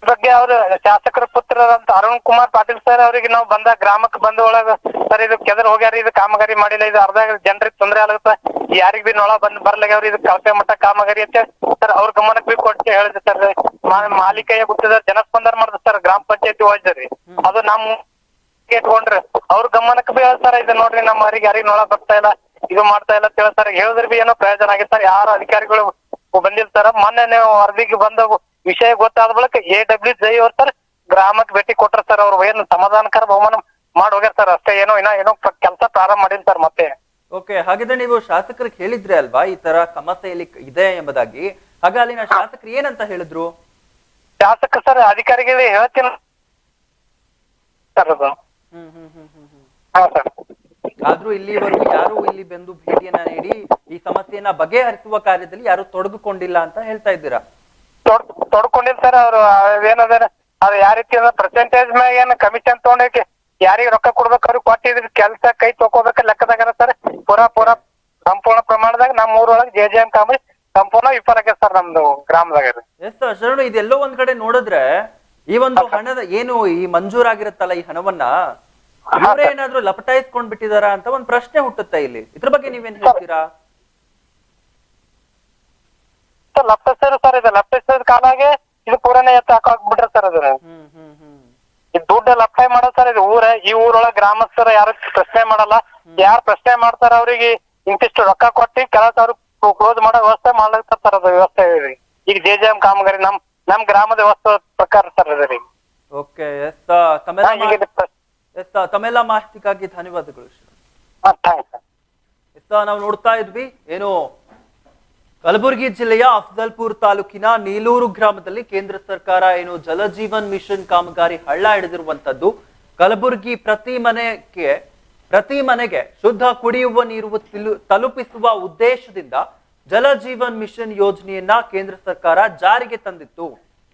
ಬಗ್ಗೆ ಅವರು ಶಾಸಕರ ಪುತ್ರರಂತ ಅರುಣ್ ಕುಮಾರ್ ಪಾಟೀಲ್ ಸರ್ ಅವರಿಗೆ ನಾವು ಬಂದ ಗ್ರಾಮಕ್ಕೆ ಬಂದ ಒಳಗ ಸರ್ ಇದು ಕೆದರ್ ಹೋಗ್ಯಾರ ಇದು ಕಾಮಗಾರಿ ಮಾಡಿಲ್ಲ ಇದು ಅರ್ಧ ಜನರಿಗೆ ತೊಂದರೆ ಆಗುತ್ತೆ ಯಾರಿಗ್ ಬಿ ನೊಳ ಬಂದ್ ಬರ್ಲಾಗ್ಯಾವ್ರಿ ಇದು ಕಳಪೆ ಮಟ್ಟ ಕಾಮಗಾರಿ ಅಂತ ಸರ್ ಅವ್ರ ಗಮನಕ್ಕೆ ಬಿ ಕೊಟ್ಟು ಹೇಳಿದೆ ಸರ್. ಮಾಲಿಕೆಯ ಗೊತ್ತದ ಜನಸ್ಪಂದನ ಮಾಡಿದ ಸರ್ ಗ್ರಾಮ ಪಂಚಾಯತಿ ವಾಜ್ರಿ ಅದು ನಮ್ಮ ಇಟ್ಕೊಂಡ್ರಿ. ಅವ್ರ ಗಮನಕ್ಕೆ ಬಿ ಹೇಳ್ತಾರ ಇದು ನೋಡ್ರಿ ನಮ್ಮ ಯಾರಿಗೆ ಯಾರಿಗ್ ನೊಳ ಬರ್ತಾ ಇಲ್ಲ ಇದು ಮಾಡ್ತಾ ಇಲ್ಲ ಅಂತ ಹೇಳ್ತಾರೆ ಹೇಳಿದ್ರೆ ಬಿ ಏನೋ ಪ್ರಯೋಜನ ಆಗಿತ್ತು ಸರ್. ಯಾರು ಅಧಿಕಾರಿಗಳು ಬಂದಿಲ್ಲ ಸರ್ ಮೊನ್ನೆ ನೀವು ವರದಿಗೆ ಬಂದ ವಿಷಯ ಗೊತ್ತಾದ ಬಳಿಕ ಎ ಡಬ್ಲ್ಯೂ ಜೈ ಅವ್ರ ಸರ್ ಗ್ರಾಮಕ್ಕೆ ಭೇಟಿ ಕೊಟ್ರ ಸರ್ ಅವ್ರು. ಏನು ಸಮಾಧಾನಕರ ಬಹುಮಾನ ಮಾಡಿ ಹೋಗ್ಯಾರ ಸರ್ ಅಷ್ಟೇ. ಏನೋ ಇನ್ನ ಏನೋ ಕೆಲಸ ಪ್ರಾರಂಭ ಮಾಡಿಲ್ಲ ಸರ್ ಮತ್ತೆ. ಓಕೆ ಹಾಗಿದ್ರೆ ನೀವು ಶಾಸಕರಿಗೆ ಹೇಳಿದ್ರೆ ಅಲ್ವಾ ಈ ತರ ಸಮಸ್ಯೆ ಇಲ್ಲಿ ಇದೆ ಎಂಬುದಾಗಿ? ಹಾಗ ಅಲ್ಲಿನ ಶಾಸಕರು ಏನಂತ ಹೇಳಿದ್ರು? ಶಾಸಕ ಸರ್ ಅಧಿಕಾರಿಗಳಿಗೆ ಹೇಳ್ತೀನಿ. ಸರ್ ಅದು. ಹ್ಮ್ ಹ್ಮ್ ಹ್ಮ್ ಹ್ಮ್ ಹ್ಮ್. ಹಾ ಸರ್. ಆದ್ರೂ ಇಲ್ಲಿವರೆಗೂ ಯಾರು ಇಲ್ಲಿ ಬಂದು ಭೇಟಿಯನ್ನ ನೀಡಿ ಈ ಸಮಸ್ಯೆಯನ್ನ ಬಗೆಹರಿಸುವ ಕಾರ್ಯದಲ್ಲಿ ಯಾರು ತೊಡಗಿಕೊಂಡಿಲ್ಲ ಅಂತ ಹೇಳ್ತಾ ಇದ್ದೀರಾ? ತೊಡ್ ತೊಡ್ಕೊಂಡಿಲ್ಲ ಸರ್ ಅವ್ರು. ಏನದ ಅದು ಯಾವ ರೀತಿ ಅಂದ್ರೆ ಪರ್ಸೆಂಟೇಜ್ ಮ್ಯಾಗ ಏನ್ ಕಮಿಷನ್ ತಗೊಂಡಕ್ಕೆ ಯಾರಿಗೆ ರೊಕ್ಕ ಕೊಡ್ಬೇಕು ಅವ್ರಿಗೆ ಕೊಟ್ಟಿದ್ರ ಕೆಲಸ ಕೈ ತಗೋಬೇಕ ಲೆಕ್ಕದಾಗ ಸರ್. ಪೂರಾ ಪೂರಾ ಸಂಪೂರ್ಣ ಪೂರ್ಣ ಪ್ರಮಾಣದಾಗ ನಮ್ಮ ಊರೊಳಗೆ ಜೆ ಜೆ ಎಂ ಕಾಮಗಾರಿ ಸಂಪೂರ್ಣ ವಿಫಲ ಆಗೈತೆ ಸರ್ ನಮ್ದು ಗ್ರಾಮದಾಗ ಎಸ್ ಸರ್ ಶರಣು ಇದೆಲ್ಲೋ ಒಂದ್ ಕಡೆ ನೋಡಿದ್ರೆ ಈ ಒಂದು ಹಣದ ಏನು ಈ ಮಂಜೂರಾಗಿರುತ್ತಲ್ಲ ಈ ಹಣವನ್ನ ಇವರೇ ಏನಾದ್ರೂ ಲಪಟಾಯಿಸ್ಕೊಂಡ್ ಬಿಟ್ಟಿದಾರ ಅಂತ ಒಂದ್ ಪ್ರಶ್ನೆ ಹುಟ್ಟುತ್ತೆ ಇಲ್ಲಿ. ಇದ್ರ ಬಗ್ಗೆ ನೀವೇನ್ ಹೇಳ್ತೀರಾ? ಸರ್ ಲಪ್ಟೇಶ್ವರ ಸರ್ ಇದು. ಲಪ್ಟೇಶ್ವರ ಕಾಲಾಗೆ ಇದು ಪೂರನೇ ಎತ್ತ ಹಾಕಾಕ್ಬಿಟ್ರೆ ಸರ್ ಅದು. ಹ್ಮ್ ಹ್ಮ್ ಹ್ಮ್. ಈ ದುಡ್ಡು ಲಪ್ಟಾಯಿ ಮಾಡೋ ಸರ್ ಇದು ಊರ ಈ ಊರೊಳಗ ಗ್ರಾಮಸ್ಥರ ಯಾರು ಪ್ರಶ್ನೆ ಮಾಡಲ್ಲ. ಯಾರು ಪ್ರಶ್ನೆ ಮಾಡ್ತಾರ ಅವ್ರಿಗೆ ಇಂತಿಷ್ಟು ರೊಕ್ಕ ಕೊಟ್ಟಿ ಕೆಲಸ ಅವ್ರು ಕ್ಲೋಸ್ ಮಾಡೋ ವ್ಯವಸ್ಥೆ ಮಾಡ್ಲತ್ತಾರ ಸರ್ ಅದು ವ್ಯವಸ್ಥೆ ಈಗ ಜೆ ಜೆ ಎಂ ಕಾಮಗಾರಿ ನಮ್ ನಮ್ ಗ್ರಾಮದ ವ್ಯವಸ್ಥೆ ಪ್ರಕಾರ ಸರ್ ಅದ್ರಿ ಓಕೆ ಎಸ್ ತಮ್ಮೆಲ್ಲ ಮಾಹಿತಿಗಾಗಿ ಧನ್ಯವಾದಗಳು. ನಾವು ನೋಡ್ತಾ ಇದ್ವಿ, ಏನು, ಕಲಬುರಗಿ ಜಿಲ್ಲೆಯ ಅಫ್ಜಲ್ಪುರ್ ತಾಲೂಕಿನ ನೀಲೂರು ಗ್ರಾಮದಲ್ಲಿ ಕೇಂದ್ರ ಸರ್ಕಾರ ಏನು ಜಲಜೀವನ್ ಮಿಷನ್ ಕಾಮಗಾರಿ ಹಳ್ಳ ಹಿಡಿದಿರುವಂತದ್ದು ಕಲಬುರಗಿ ಪ್ರತಿ ಮನೆಗೆ ಪ್ರತಿ ಮನೆಗೆ ಶುದ್ಧ ಕುಡಿಯುವ ನೀರು ತಲುಪಿಸುವ ಉದ್ದೇಶದಿಂದ ಜಲಜೀವನ್ ಮಿಷನ್ ಯೋಜನೆಯನ್ನ ಕೇಂದ್ರ ಸರ್ಕಾರ ಜಾರಿಗೆ ತಂದಿತ್ತು.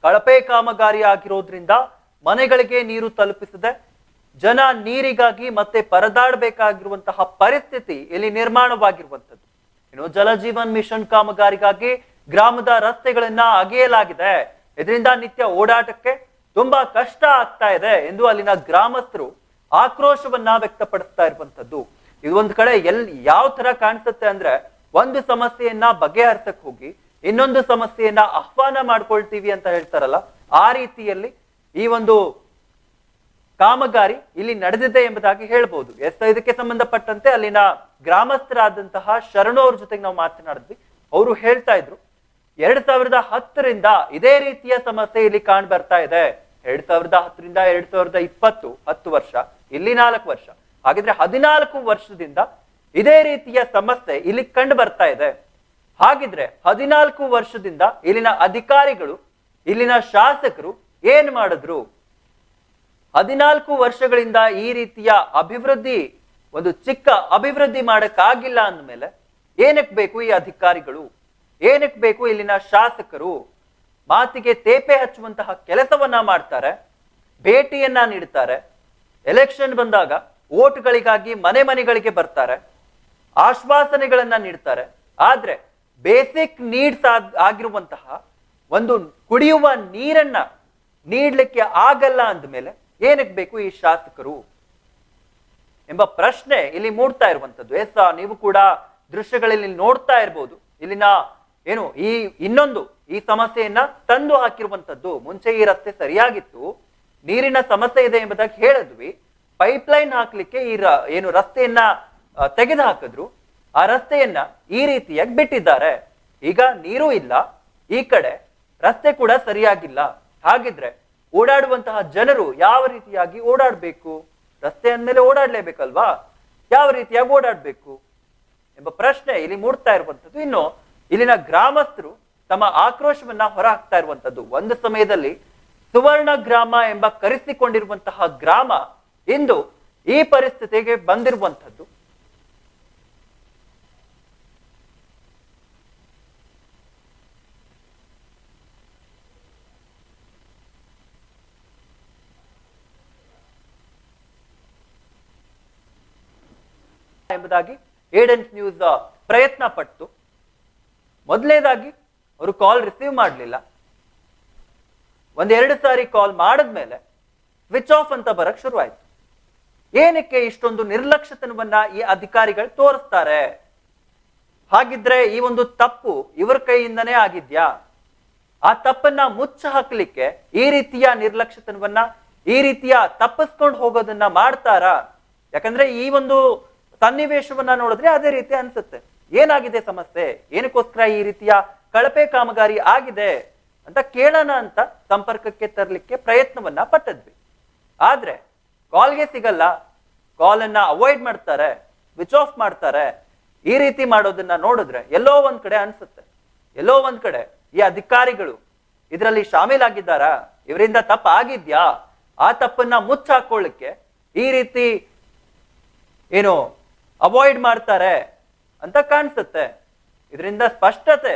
ಕಳಪೆ ಕಾಮಗಾರಿ ಆಗಿರೋದ್ರಿಂದ ಮನೆಗಳಿಗೆ ನೀರು ತಲುಪಿಸದೆ. ಜನ ನೀರಿಗಾಗಿ ಮತ್ತೆ ಪರದಾಡಬೇಕಾಗಿರುವಂತಹ ಪರಿಸ್ಥಿತಿ ಇಲ್ಲಿ ನಿರ್ಮಾಣವಾಗಿರುವಂಥದ್ದು. ಇನ್ನು ಜಲಜೀವನ್ ಮಿಷನ್ ಕಾಮಗಾರಿಗಾಗಿ ಗ್ರಾಮದ ರಸ್ತೆಗಳನ್ನ ಅಗೆಯಲಾಗಿದೆ. ಇದರಿಂದ ನಿತ್ಯ ಓಡಾಟಕ್ಕೆ ತುಂಬಾ ಕಷ್ಟ ಆಗ್ತಾ ಇದೆ ಎಂದು ಅಲ್ಲಿನ ಗ್ರಾಮಸ್ಥರು ಆಕ್ರೋಶವನ್ನ ವ್ಯಕ್ತಪಡಿಸ್ತಾ ಇರುವಂತದ್ದು ಇದು ಒಂದ್ ಕಡೆ ಎಲ್ ಯಾವ ತರ ಕಾಣಿಸುತ್ತೆ ಅಂದ್ರೆ ಒಂದು ಸಮಸ್ಯೆಯನ್ನ ಬಗೆಹರಿಸಕ್ ಹೋಗಿ ಇನ್ನೊಂದು ಸಮಸ್ಯೆಯನ್ನ ಆಹ್ವಾನ ಮಾಡ್ಕೊಳ್ತೀವಿ ಅಂತ ಹೇಳ್ತಾರಲ್ಲ, ಆ ರೀತಿಯಲ್ಲಿ ಈ ಒಂದು ಕಾಮಗಾರಿ ಇಲ್ಲಿ ನಡೆದಿದೆ ಎಂಬುದಾಗಿ ಹೇಳ್ಬೋದು. ಎಸ್ ಇದಕ್ಕೆ ಸಂಬಂಧಪಟ್ಟಂತೆ ಅಲ್ಲಿನ ಗ್ರಾಮಸ್ಥರಾದಂತಹ ಶರಣು ಅವ್ರ ಜೊತೆಗೆ ನಾವು ಮಾತನಾಡಿದ್ವಿ. ಅವರು ಹೇಳ್ತಾ ಇದ್ರು, ಎರಡ್ ಸಾವಿರದ ಹತ್ತರಿಂದ ಇದೇ ರೀತಿಯ ಸಮಸ್ಯೆ ಇಲ್ಲಿ ಕಾಣ್ ಬರ್ತಾ ಇದೆ. ಎರಡ್ ಸಾವಿರದ ಹತ್ತರಿಂದ ಎರಡ್ ಸಾವಿರದ ಇಪ್ಪತ್ತು, ಹತ್ತು ವರ್ಷ, ಇಲ್ಲಿ ನಾಲ್ಕು ವರ್ಷ. ಹಾಗಿದ್ರೆ ಹದಿನಾಲ್ಕು ವರ್ಷದಿಂದ ಇದೇ ರೀತಿಯ ಸಮಸ್ಯೆ ಇಲ್ಲಿ ಕಂಡು ಬರ್ತಾ ಇದೆ. ಹಾಗಿದ್ರೆ ಹದಿನಾಲ್ಕು ವರ್ಷದಿಂದ ಇಲ್ಲಿನ ಅಧಿಕಾರಿಗಳು, ಇಲ್ಲಿನ ಶಾಸಕರು ಏನ್ ಮಾಡಿದ್ರು? ಹದಿನಾಲ್ಕು ವರ್ಷಗಳಿಂದ ಈ ರೀತಿಯ ಅಭಿವೃದ್ಧಿ, ಒಂದು ಚಿಕ್ಕ ಅಭಿವೃದ್ಧಿ ಮಾಡಕ್ಕಾಗಿಲ್ಲ ಅಂದ್ಮೇಲೆ ಏನಕ್ ಬೇಕು ಈ ಅಧಿಕಾರಿಗಳು? ಏನಕ್ಕೆ ಬೇಕು ಇಲ್ಲಿನ ಶಾಸಕರು? ಮಾತಿಗೆ ತೇಪೆ ಹಚ್ಚುವಂತಹ ಕೆಲಸವನ್ನ ಮಾಡ್ತಾರೆ, ಭೇಟಿಯನ್ನ ನೀಡ್ತಾರೆ, ಎಲೆಕ್ಷನ್ ಬಂದಾಗ ಓಟ್ಗಳಿಗಾಗಿ ಮನೆ ಮನೆಗಳಿಗೆ ಬರ್ತಾರೆ, ಆಶ್ವಾಸನೆಗಳನ್ನ ನೀಡ್ತಾರೆ. ಆದ್ರೆ ಬೇಸಿಕ್ ನೀಡ್ಸ್ ಆಗಿರುವಂತಹ ಒಂದು ಕುಡಿಯುವ ನೀರನ್ನ ನೀಡ್ಲಿಕ್ಕೆ ಆಗಲ್ಲ ಅಂದ್ಮೇಲೆ ಏನಕ್ಕೆ ಬೇಕು ಈ ಶಾಸಕರು? ಎಂಬ ಪ್ರಶ್ನೆ ಇಲ್ಲಿ ಮೂಡ್ತಾ ಇರುವಂಥದ್ದು. ಎಸ್ ನೀವು ಕೂಡ ದೃಶ್ಯಗಳಲ್ಲಿ ನೋಡ್ತಾ ಇರ್ಬೋದು. ಇಲ್ಲಿನ ಏನು, ಈ ಇನ್ನೊಂದು, ಈ ಸಮಸ್ಯೆಯನ್ನ ತಂದು ಹಾಕಿರುವಂತದ್ದು ಮುಂಚೆ ಈ ರಸ್ತೆ ಸರಿಯಾಗಿತ್ತು. ನೀರಿನ ಸಮಸ್ಯೆ ಇದೆ ಎಂಬುದಾಗಿ ಹೇಳಿದ್ವಿ. ಪೈಪ್ಲೈನ್ ಹಾಕ್ಲಿಕ್ಕೆ ಈ ಏನು ರಸ್ತೆಯನ್ನ ತೆಗೆದು ಹಾಕಿದ್ರು ಆ ರಸ್ತೆಯನ್ನ ಈ ರೀತಿಯಾಗಿ ಬಿಟ್ಟಿದ್ದಾರೆ. ಈಗ ನೀರು ಇಲ್ಲ. ಈ ಕಡೆ ರಸ್ತೆ ಕೂಡ ಸರಿಯಾಗಿಲ್ಲ. ಹಾಗಿದ್ರೆ ಓಡಾಡುವಂತಹ ಜನರು ಯಾವ ರೀತಿಯಾಗಿ ಓಡಾಡಬೇಕು? ರಸ್ತೆ ಅಂದಮೇಲೆ ಓಡಾಡಲೇಬೇಕಲ್ವಾ? ಯಾವ ರೀತಿಯಾಗಿ ಓಡಾಡಬೇಕು? ಎಂಬ ಪ್ರಶ್ನೆ ಇಲ್ಲಿ ಮೂಡ್ತಾ ಇರುವಂಥದ್ದು. ಇನ್ನು ಇಲ್ಲಿನ ಗ್ರಾಮಸ್ಥರು ತಮ್ಮ ಆಕ್ರೋಶವನ್ನ ಹೊರಹಾಕ್ತಾ ಇರುವಂತದ್ದು ಒಂದು ಸಮಯದಲ್ಲಿ ಸುವರ್ಣ ಗ್ರಾಮ ಎಂಬ ಕರೆಸಿಕೊಂಡಿರುವಂತಹ ಗ್ರಾಮ ಇಂದು ಈ ಪರಿಸ್ಥಿತಿಗೆ ಬಂದಿರುವಂತದ್ದು ಎಂಬುದಾಗಿ ಏಡೆನ್ಸ್ ನ್ಯೂಸ್ ಪ್ರಯತ್ನ ಪಟ್ಟು ಮೊದಲನೇದಾಗಿ ಅವರು ಕಾಲ್ ರಿಸೀವ್ ಮಾಡಲಿಲ್ಲ. ಒಂದೆರಡು ಸಾರಿ ಕಾಲ್ ಮಾಡಿದ್ಮೇಲೆ ಸ್ವಿಚ್ ಆಫ್ ಅಂತ ಬರಕ್ ಶುರುವಾಯಿತು. ಏನಕ್ಕೆ ಇಷ್ಟೊಂದು ನಿರ್ಲಕ್ಷ್ಯತನವನ್ನ ಈ ಅಧಿಕಾರಿಗಳು ತೋರಿಸ್ತಾರೆ? ಹಾಗಿದ್ರೆ ಈ ಒಂದು ತಪ್ಪು ಇವರ ಕೈಯಿಂದನೇ ಆಗಿದ್ಯಾ? ಆ ತಪ್ಪನ್ನ ಮುಚ್ಚ ಹಾಕ್ಲಿಕ್ಕೆ ಈ ರೀತಿಯ ನಿರ್ಲಕ್ಷ್ಯತನವನ್ನ ಈ ರೀತಿಯ ತಪ್ಪಿಸ್ಕೊಂಡು ಹೋಗೋದನ್ನ ಮಾಡ್ತಾರಾ? ಯಾಕಂದ್ರೆ ಈ ಒಂದು ಸನ್ನಿವೇಶವನ್ನ ನೋಡಿದ್ರೆ ಅದೇ ರೀತಿ ಅನ್ಸುತ್ತೆ. ಏನಾಗಿದೆ ಸಮಸ್ಯೆ? ಏನಕ್ಕೋಸ್ಕರ ಈ ರೀತಿಯ ಕಳಪೆ ಕಾಮಗಾರಿ ಆಗಿದೆ ಅಂತ ಕೇಳೋಣ ಅಂತ ಸಂಪರ್ಕಕ್ಕೆ ತರಲಿಕ್ಕೆ ಪ್ರಯತ್ನವನ್ನ ಪಟ್ಟದ್ವಿ. ಆದ್ರೆ ಕಾಲ್ಗೆ ಸಿಗಲ್ಲ. ಕಾಲ್ ಅನ್ನ ಅವಾಯ್ಡ್ ಮಾಡ್ತಾರೆ ವಿಚ್ ಆಫ್ ಮಾಡ್ತಾರೆ. ಈ ರೀತಿ ಮಾಡೋದನ್ನ ನೋಡಿದ್ರೆ ಎಲ್ಲೋ ಒಂದ್ ಕಡೆ ಅನ್ಸುತ್ತೆ. ಎಲ್ಲೋ ಒಂದ್ ಕಡೆ ಈ ಅಧಿಕಾರಿಗಳು ಇದರಲ್ಲಿ ಶಾಮೀಲಾಗಿದ್ದಾರಾ? ಇವರಿಂದ ತಪ್ಪ ಆಗಿದ್ಯಾ? ಆ ತಪ್ಪನ್ನ ಮುಚ್ಚಾಕೊಳ್ಳಿಕ್ಕೆ ಈ ರೀತಿ ಏನು ಅವಾಯ್ಡ್ ಮಾಡ್ತಾರೆ ಅಂತ ಕಾಣಿಸುತ್ತೆ. ಇದರಿಂದ ಸ್ಪಷ್ಟತೆ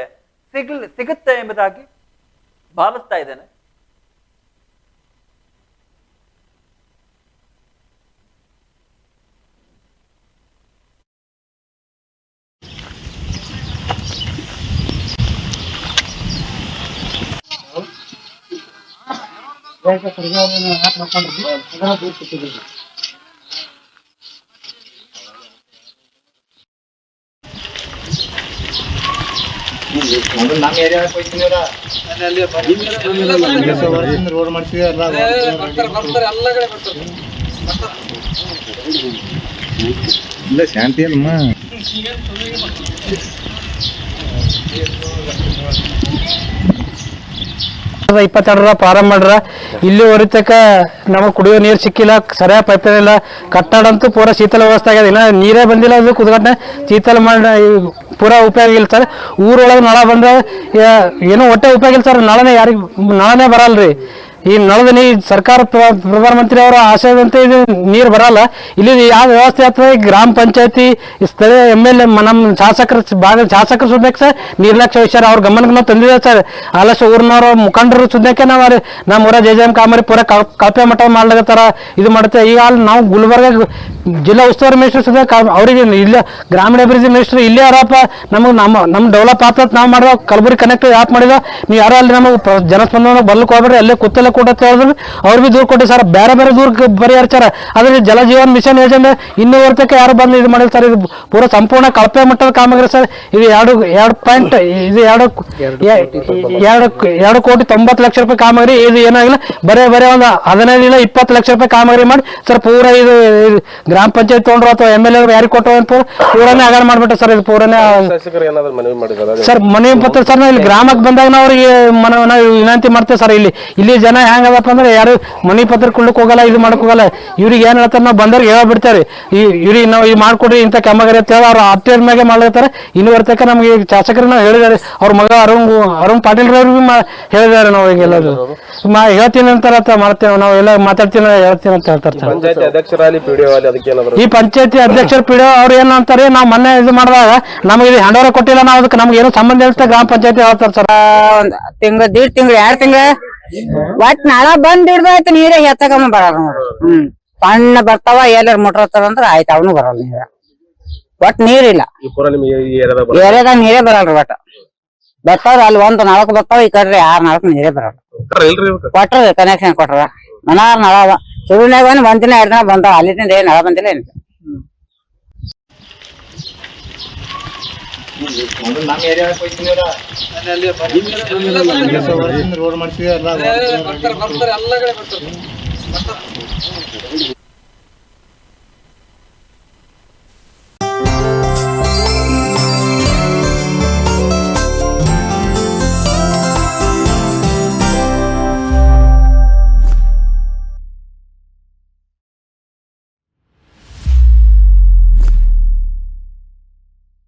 ಸಿಗ್ಲ್ ಸಿಗುತ್ತೆ ಎಂಬುದಾಗಿ ಭಾವಿಸ್ತಾ ಇದ್ದೇನೆ. ಸರ್ಕಾರ ರೋಡ್ ಮಾಡ್ಸಿವಿ ಎಲ್ಲ ಇಲ್ಲ ಶಾಂತಿ ಅಲ್ಲಮ್ಮ ಇಪ್ಪತ್ತೆರಡರ ಪ್ರಾರಂಭ ಮಾಡ್ರ. ಇಲ್ಲಿ ಹೊರಿತಕ ನಮಗೆ ಕುಡಿಯೋ ನೀರು ಸಿಕ್ಕಿಲ್ಲ, ಸರಿಯಾಗಿ ಪೈಪ್ ಇಲ್ಲ. ಕಟ್ಟಡ ಅಂತೂ ಪೂರ ಶೀತಲ ವ್ಯವಸ್ಥೆ ಆಗ್ಯದ. ಇನ್ನ ನೀರೇ ಬಂದಿಲ್ಲ ಅದು ಕುದ್ಗಟ್ಟೆ ಶೀತಲ ಮಾಡಿ ಪೂರ ಉಪಯೋಗ ಇಲ್ಲ ಸರ್. ಊರೊಳಗೆ ನಳ ಬಂದ್ರೆ ಏನೋ ಒಟ್ಟೆ ಉಪಯೋಗ ಇಲ್ಲ ಸರ್. ನಳನೇ ಯಾರಿಗೆ ನಳನೇ ಬರಲ್ರಿ. ಈ ನಳದ ನೀರು ಸರ್ಕಾರ ಪ್ರ- ಪ್ರಧಾನಮಂತ್ರಿ ಅವರ ಆಶಯದಂತೆ ಇದು ನೀರು ಬರಲ್ಲ. ಇಲ್ಲಿ ಯಾವ ವ್ಯವಸ್ಥೆ ಆಗ್ತದೆ? ಗ್ರಾಮ ಪಂಚಾಯತಿ ಸ್ಥಳೀಯ ಎಂ ಎಲ್ ಎ ನಮ್ಮ ಶಾಸಕರು ಭಾಗ ಶಾಸಕರು ಸುದ್ದಕ್ಕೆ ಸರ್? ನಿರ್ಲಕ್ಷ್ಯ ವಿಚಾರ ಅವ್ರ ಗಮನಕ್ಕೆ ನಾವು ತಂದಿದ್ದೇವೆ ಸರ್. ಆಲಸ್ಯ ಊರಿನವ್ರ ಮುಖಂಡರು ಸುದ್ದಕ್ಕೆ ನಾವು ನಮ್ಮ ಊರ ಜೆ ಜೆ ಎಂ ಕಾಮರಿ ಪೂರ ಕಳಪೆ ಮಠ ಮಾಡ್ಲಕತ್ತಾರ, ಇದು ಮಾಡುತ್ತೆ ಈಗ ಅಲ್ಲಿ ನಾವು ಗುಲ್ಬರ್ಗ ಜಿಲ್ಲಾ ಉಸ್ತುವಾರಿ ಮಿನಿಸ್ಟರ್ ಸುದ್ದ ಅವರಿಗೆ ಇಲ್ಲ ಗ್ರಾಮೀಣಾಭಿವೃದ್ಧಿ ಮಿನಿಸ್ಟರ್ ಇಲ್ಲೇ ಯಾರಪ್ಪ? ನಮಗೆ ನಮ್ಮ ನಮ್ಮ ಡೆವಲಪ್ ಆಗ್ತದೆ ನಾವು ಮಾಡಿದ ಕಲಬುರಗಿ ಕನೆಕ್ಟ್ ಯಾಕೆ ಮಾಡಿದ ನೀವು ಯಾರು ಅಲ್ಲಿ ನಮಗೆ ಜನಸ್ಪಂದನ ಬರ್ಲಿಕ್ಕೆ ಹೋಗ್ಬೇಡ್ರಿ ಅಲ್ಲೇ ಕೂತಲ್ಲೇ ಅಂತ ಹೇಳಿದ್ರು ಅವ್ರು ಭೀ ದೂರ ಕೊಟ್ಟು ಸರ್. ಬೇರೆ ಬೇರೆ ದೂರ ಪರಿಹರಿಸ್ಯಾರ. ಆದ್ರೆ ಜಲ ಜೀವನ್ ಮಿಷನ್ ಯೋಜನೆ ಇನ್ನೂ ವರ್ಷಕ್ಕೆ ಯಾರು ಬಂದು ಇದು ಮಾಡಿಲ್ಲ ಸರ್ ಇದು ಪೂರ ಸಂಪೂರ್ಣ ಕಳಪೆ ಮಟ್ಟದ ಕಾಮಗಾರಿ ಸರ್. ಇದು ಎರಡು ಎರಡು ಪಾಯಿಂಟ್ ಇದು ಎರಡು ಎರಡು ಎರಡು ಕೋಟಿ ತೊಂಬತ್ತು ಲಕ್ಷ ರೂಪಾಯಿ ಕಾಮಗಾರಿ. ಇದು ಏನಾಗಿಲ್ಲ. ಬರೇ ಬರೇ ಒಂದು ಇಲ್ಲ ಇಪ್ಪತ್ತು ಲಕ್ಷ ರೂಪಾಯಿ ಕಾಮಗಾರಿ ಮಾಡಿ ಸರ್ ಪೂರ ಇದು ಗ್ರಾಮ ಪಂಚಾಯತ್ ತೊಗೊಂಡ್ರು ಅಥವಾ ಎಂ ಎಲ್ ಎ ಯಾರಿಗೆ ಕೊಟ್ಟರು ಅಂತ ಪೂರನೇ ಆಗಾರ ಮಾಡ್ಬಿಟ್ಟು ಸರ್. ಇದು ಪೂರನೇ ಸರ್ ಮನವಿ ಪತ್ರ ಸರ್ ನಾವು ಇಲ್ಲಿ ಗ್ರಾಮಕ್ಕೆ ಬಂದಾಗ ನಾವು ಅವ್ರಿಗೆ ಮನ ನಾವು ವಿನಂತಿ ಮಾಡ್ತೇವೆ ಸರ್. ಇಲ್ಲಿ ಇಲ್ಲಿ ಜನ ಹೆಂಗದಪ್ಪ ಅಂದ್ರೆ ಯಾರು ಮನೆ ಪತ್ರ ಕೊಡ್ಲಿಕ್ಕೆ ಹೋಗಲ್ಲ ಇದು ಮಾಡಕ್ ಹೋಗಲ್ಲ. ಇವ್ರಿಗೆ ಏನ್ ಹೇಳ್ತಾರ ನಾವು ಬಂದವ್ರಿಗೆ ಹೇಳ್ಬಿಡ್ತಾರೆ ಈ ಇವ್ರಿಗೆ ನಾವು ಈ ಮಾಡ್ಕೊಡ್ರಿ ಇಂಥ ಕಾಮಗಾರಿ ಅಂತ ಹೇಳಿ ಅವ್ರು ಅಪ್ಟೇರ್ ಮ್ಯಾಗೆ ಮಾಡ್ಲಿರ್ತಾರೆ ಇನ್ನು ಬರ್ತಕ್ಕ ನಮ್ಗೆ ಈ ಶಾಸಕರು ನಾವು ಹೇಳಿದ್ದಾರೆ. ಅವ್ರ ಮಗ ಅರುಣ್ ಅರುಣ್ ಪಾಟೀಲ್ ರವ್ರಿಗೆ ಮಾ ಹೇಳಿದ್ದಾರೆ ನಾವು ಹಿಂಗೆಲ್ಲದು ಮಾ ಹೇಳ್ತೀನಿ ಅಂತಾರ ಅಂತ ಮಾಡ್ತೇವೆ ನಾವು ಎಲ್ಲ ಮಾತಾಡ್ತೀನಿ ಹೇಳ್ತೀನಿ ಅಂತ ಹೇಳ್ತಾರೆ ಈ ಪಂಚಾಯತಿ ಅಧ್ಯಕ್ಷರು ಪಿಡಿಒ ಅವ್ರು ಏನ್ ಅಂತಾರೆ ನಾವು ಮೊನ್ನೆ ಇದು ಮಾಡಿದಾಗ ನಮಗೆ ಇದು ಹ್ಯಾಂಡ್ ಕೊಟ್ಟಿಲ್ಲ ನಾವು ಅದಕ್ಕೆ ನಮ್ಗೆ ಏನು ಸಂಬಂಧ ಇಲ್ಲ ಗ್ರಾಮ ಪಂಚಾಯತಿ ಹೇಳ್ತಾರೆ ಸರ್. ತಿಂಗಳ ದೀಡ್ ತಿಂಗಳ ಎರಡು ತಿಂಗಳ. ಒಟ್ ನಾಳ ಬಂದ್ ಹಿಡ್ದಾಯ್ತು ನೀರ ಎತ್ತಕಮ್ಮ ಬರಲ್ಲ ನೋಡ್ರಿ ಹ್ಮ್. ಸಣ್ಣ ಬರ್ತಾವ ಎಲ್ಲರ ಮೋಟರ್ ಹತ್ತಾರ ಅಂದ್ರ ಆಯ್ತು ಅವನು ಬರಲ್ಲ ನೀರ. ಒಟ್ ನೀರಿಲ್ಲ. ಏರಿಯಾದಾಗ ನೀರೇ ಬರಲ್ರಿ ಒಟ್ಟ ಬರ್ತಾವ್ರ ಅಲ್ಲಿ ಒಂದ್ ನಾಲ್ಕು ಬರ್ತಾವ ಈ ಕಡೆ ಆರ್ ನಾಲ್ಕು ನೀರೇ ಬರಲ್ಲ? ಕೊಟ್ರ ಕನೆಕ್ಷನ್ ಕೊಟ್ರ ಮನಾರ್ ನಳ ಶುರುನ್ಯಾಗ ಒಂದ್ ದಿನ ಎರಡ್ ದಿನ ಬಂದಾವ ಅಲ್ಲಿಂದ ಏನ್ ನಳ ಬಂದಿಲ್ಲ ಏನ್ ಮೊದಲು ನಮ್ಮ ಏರಿಯಾ ಹೋಗ್ತೀನಿ ವರ್ಷದಿಂದ ರೋಡ್ ಮಾಡ್ಸಿವಿ ಎಲ್ಲ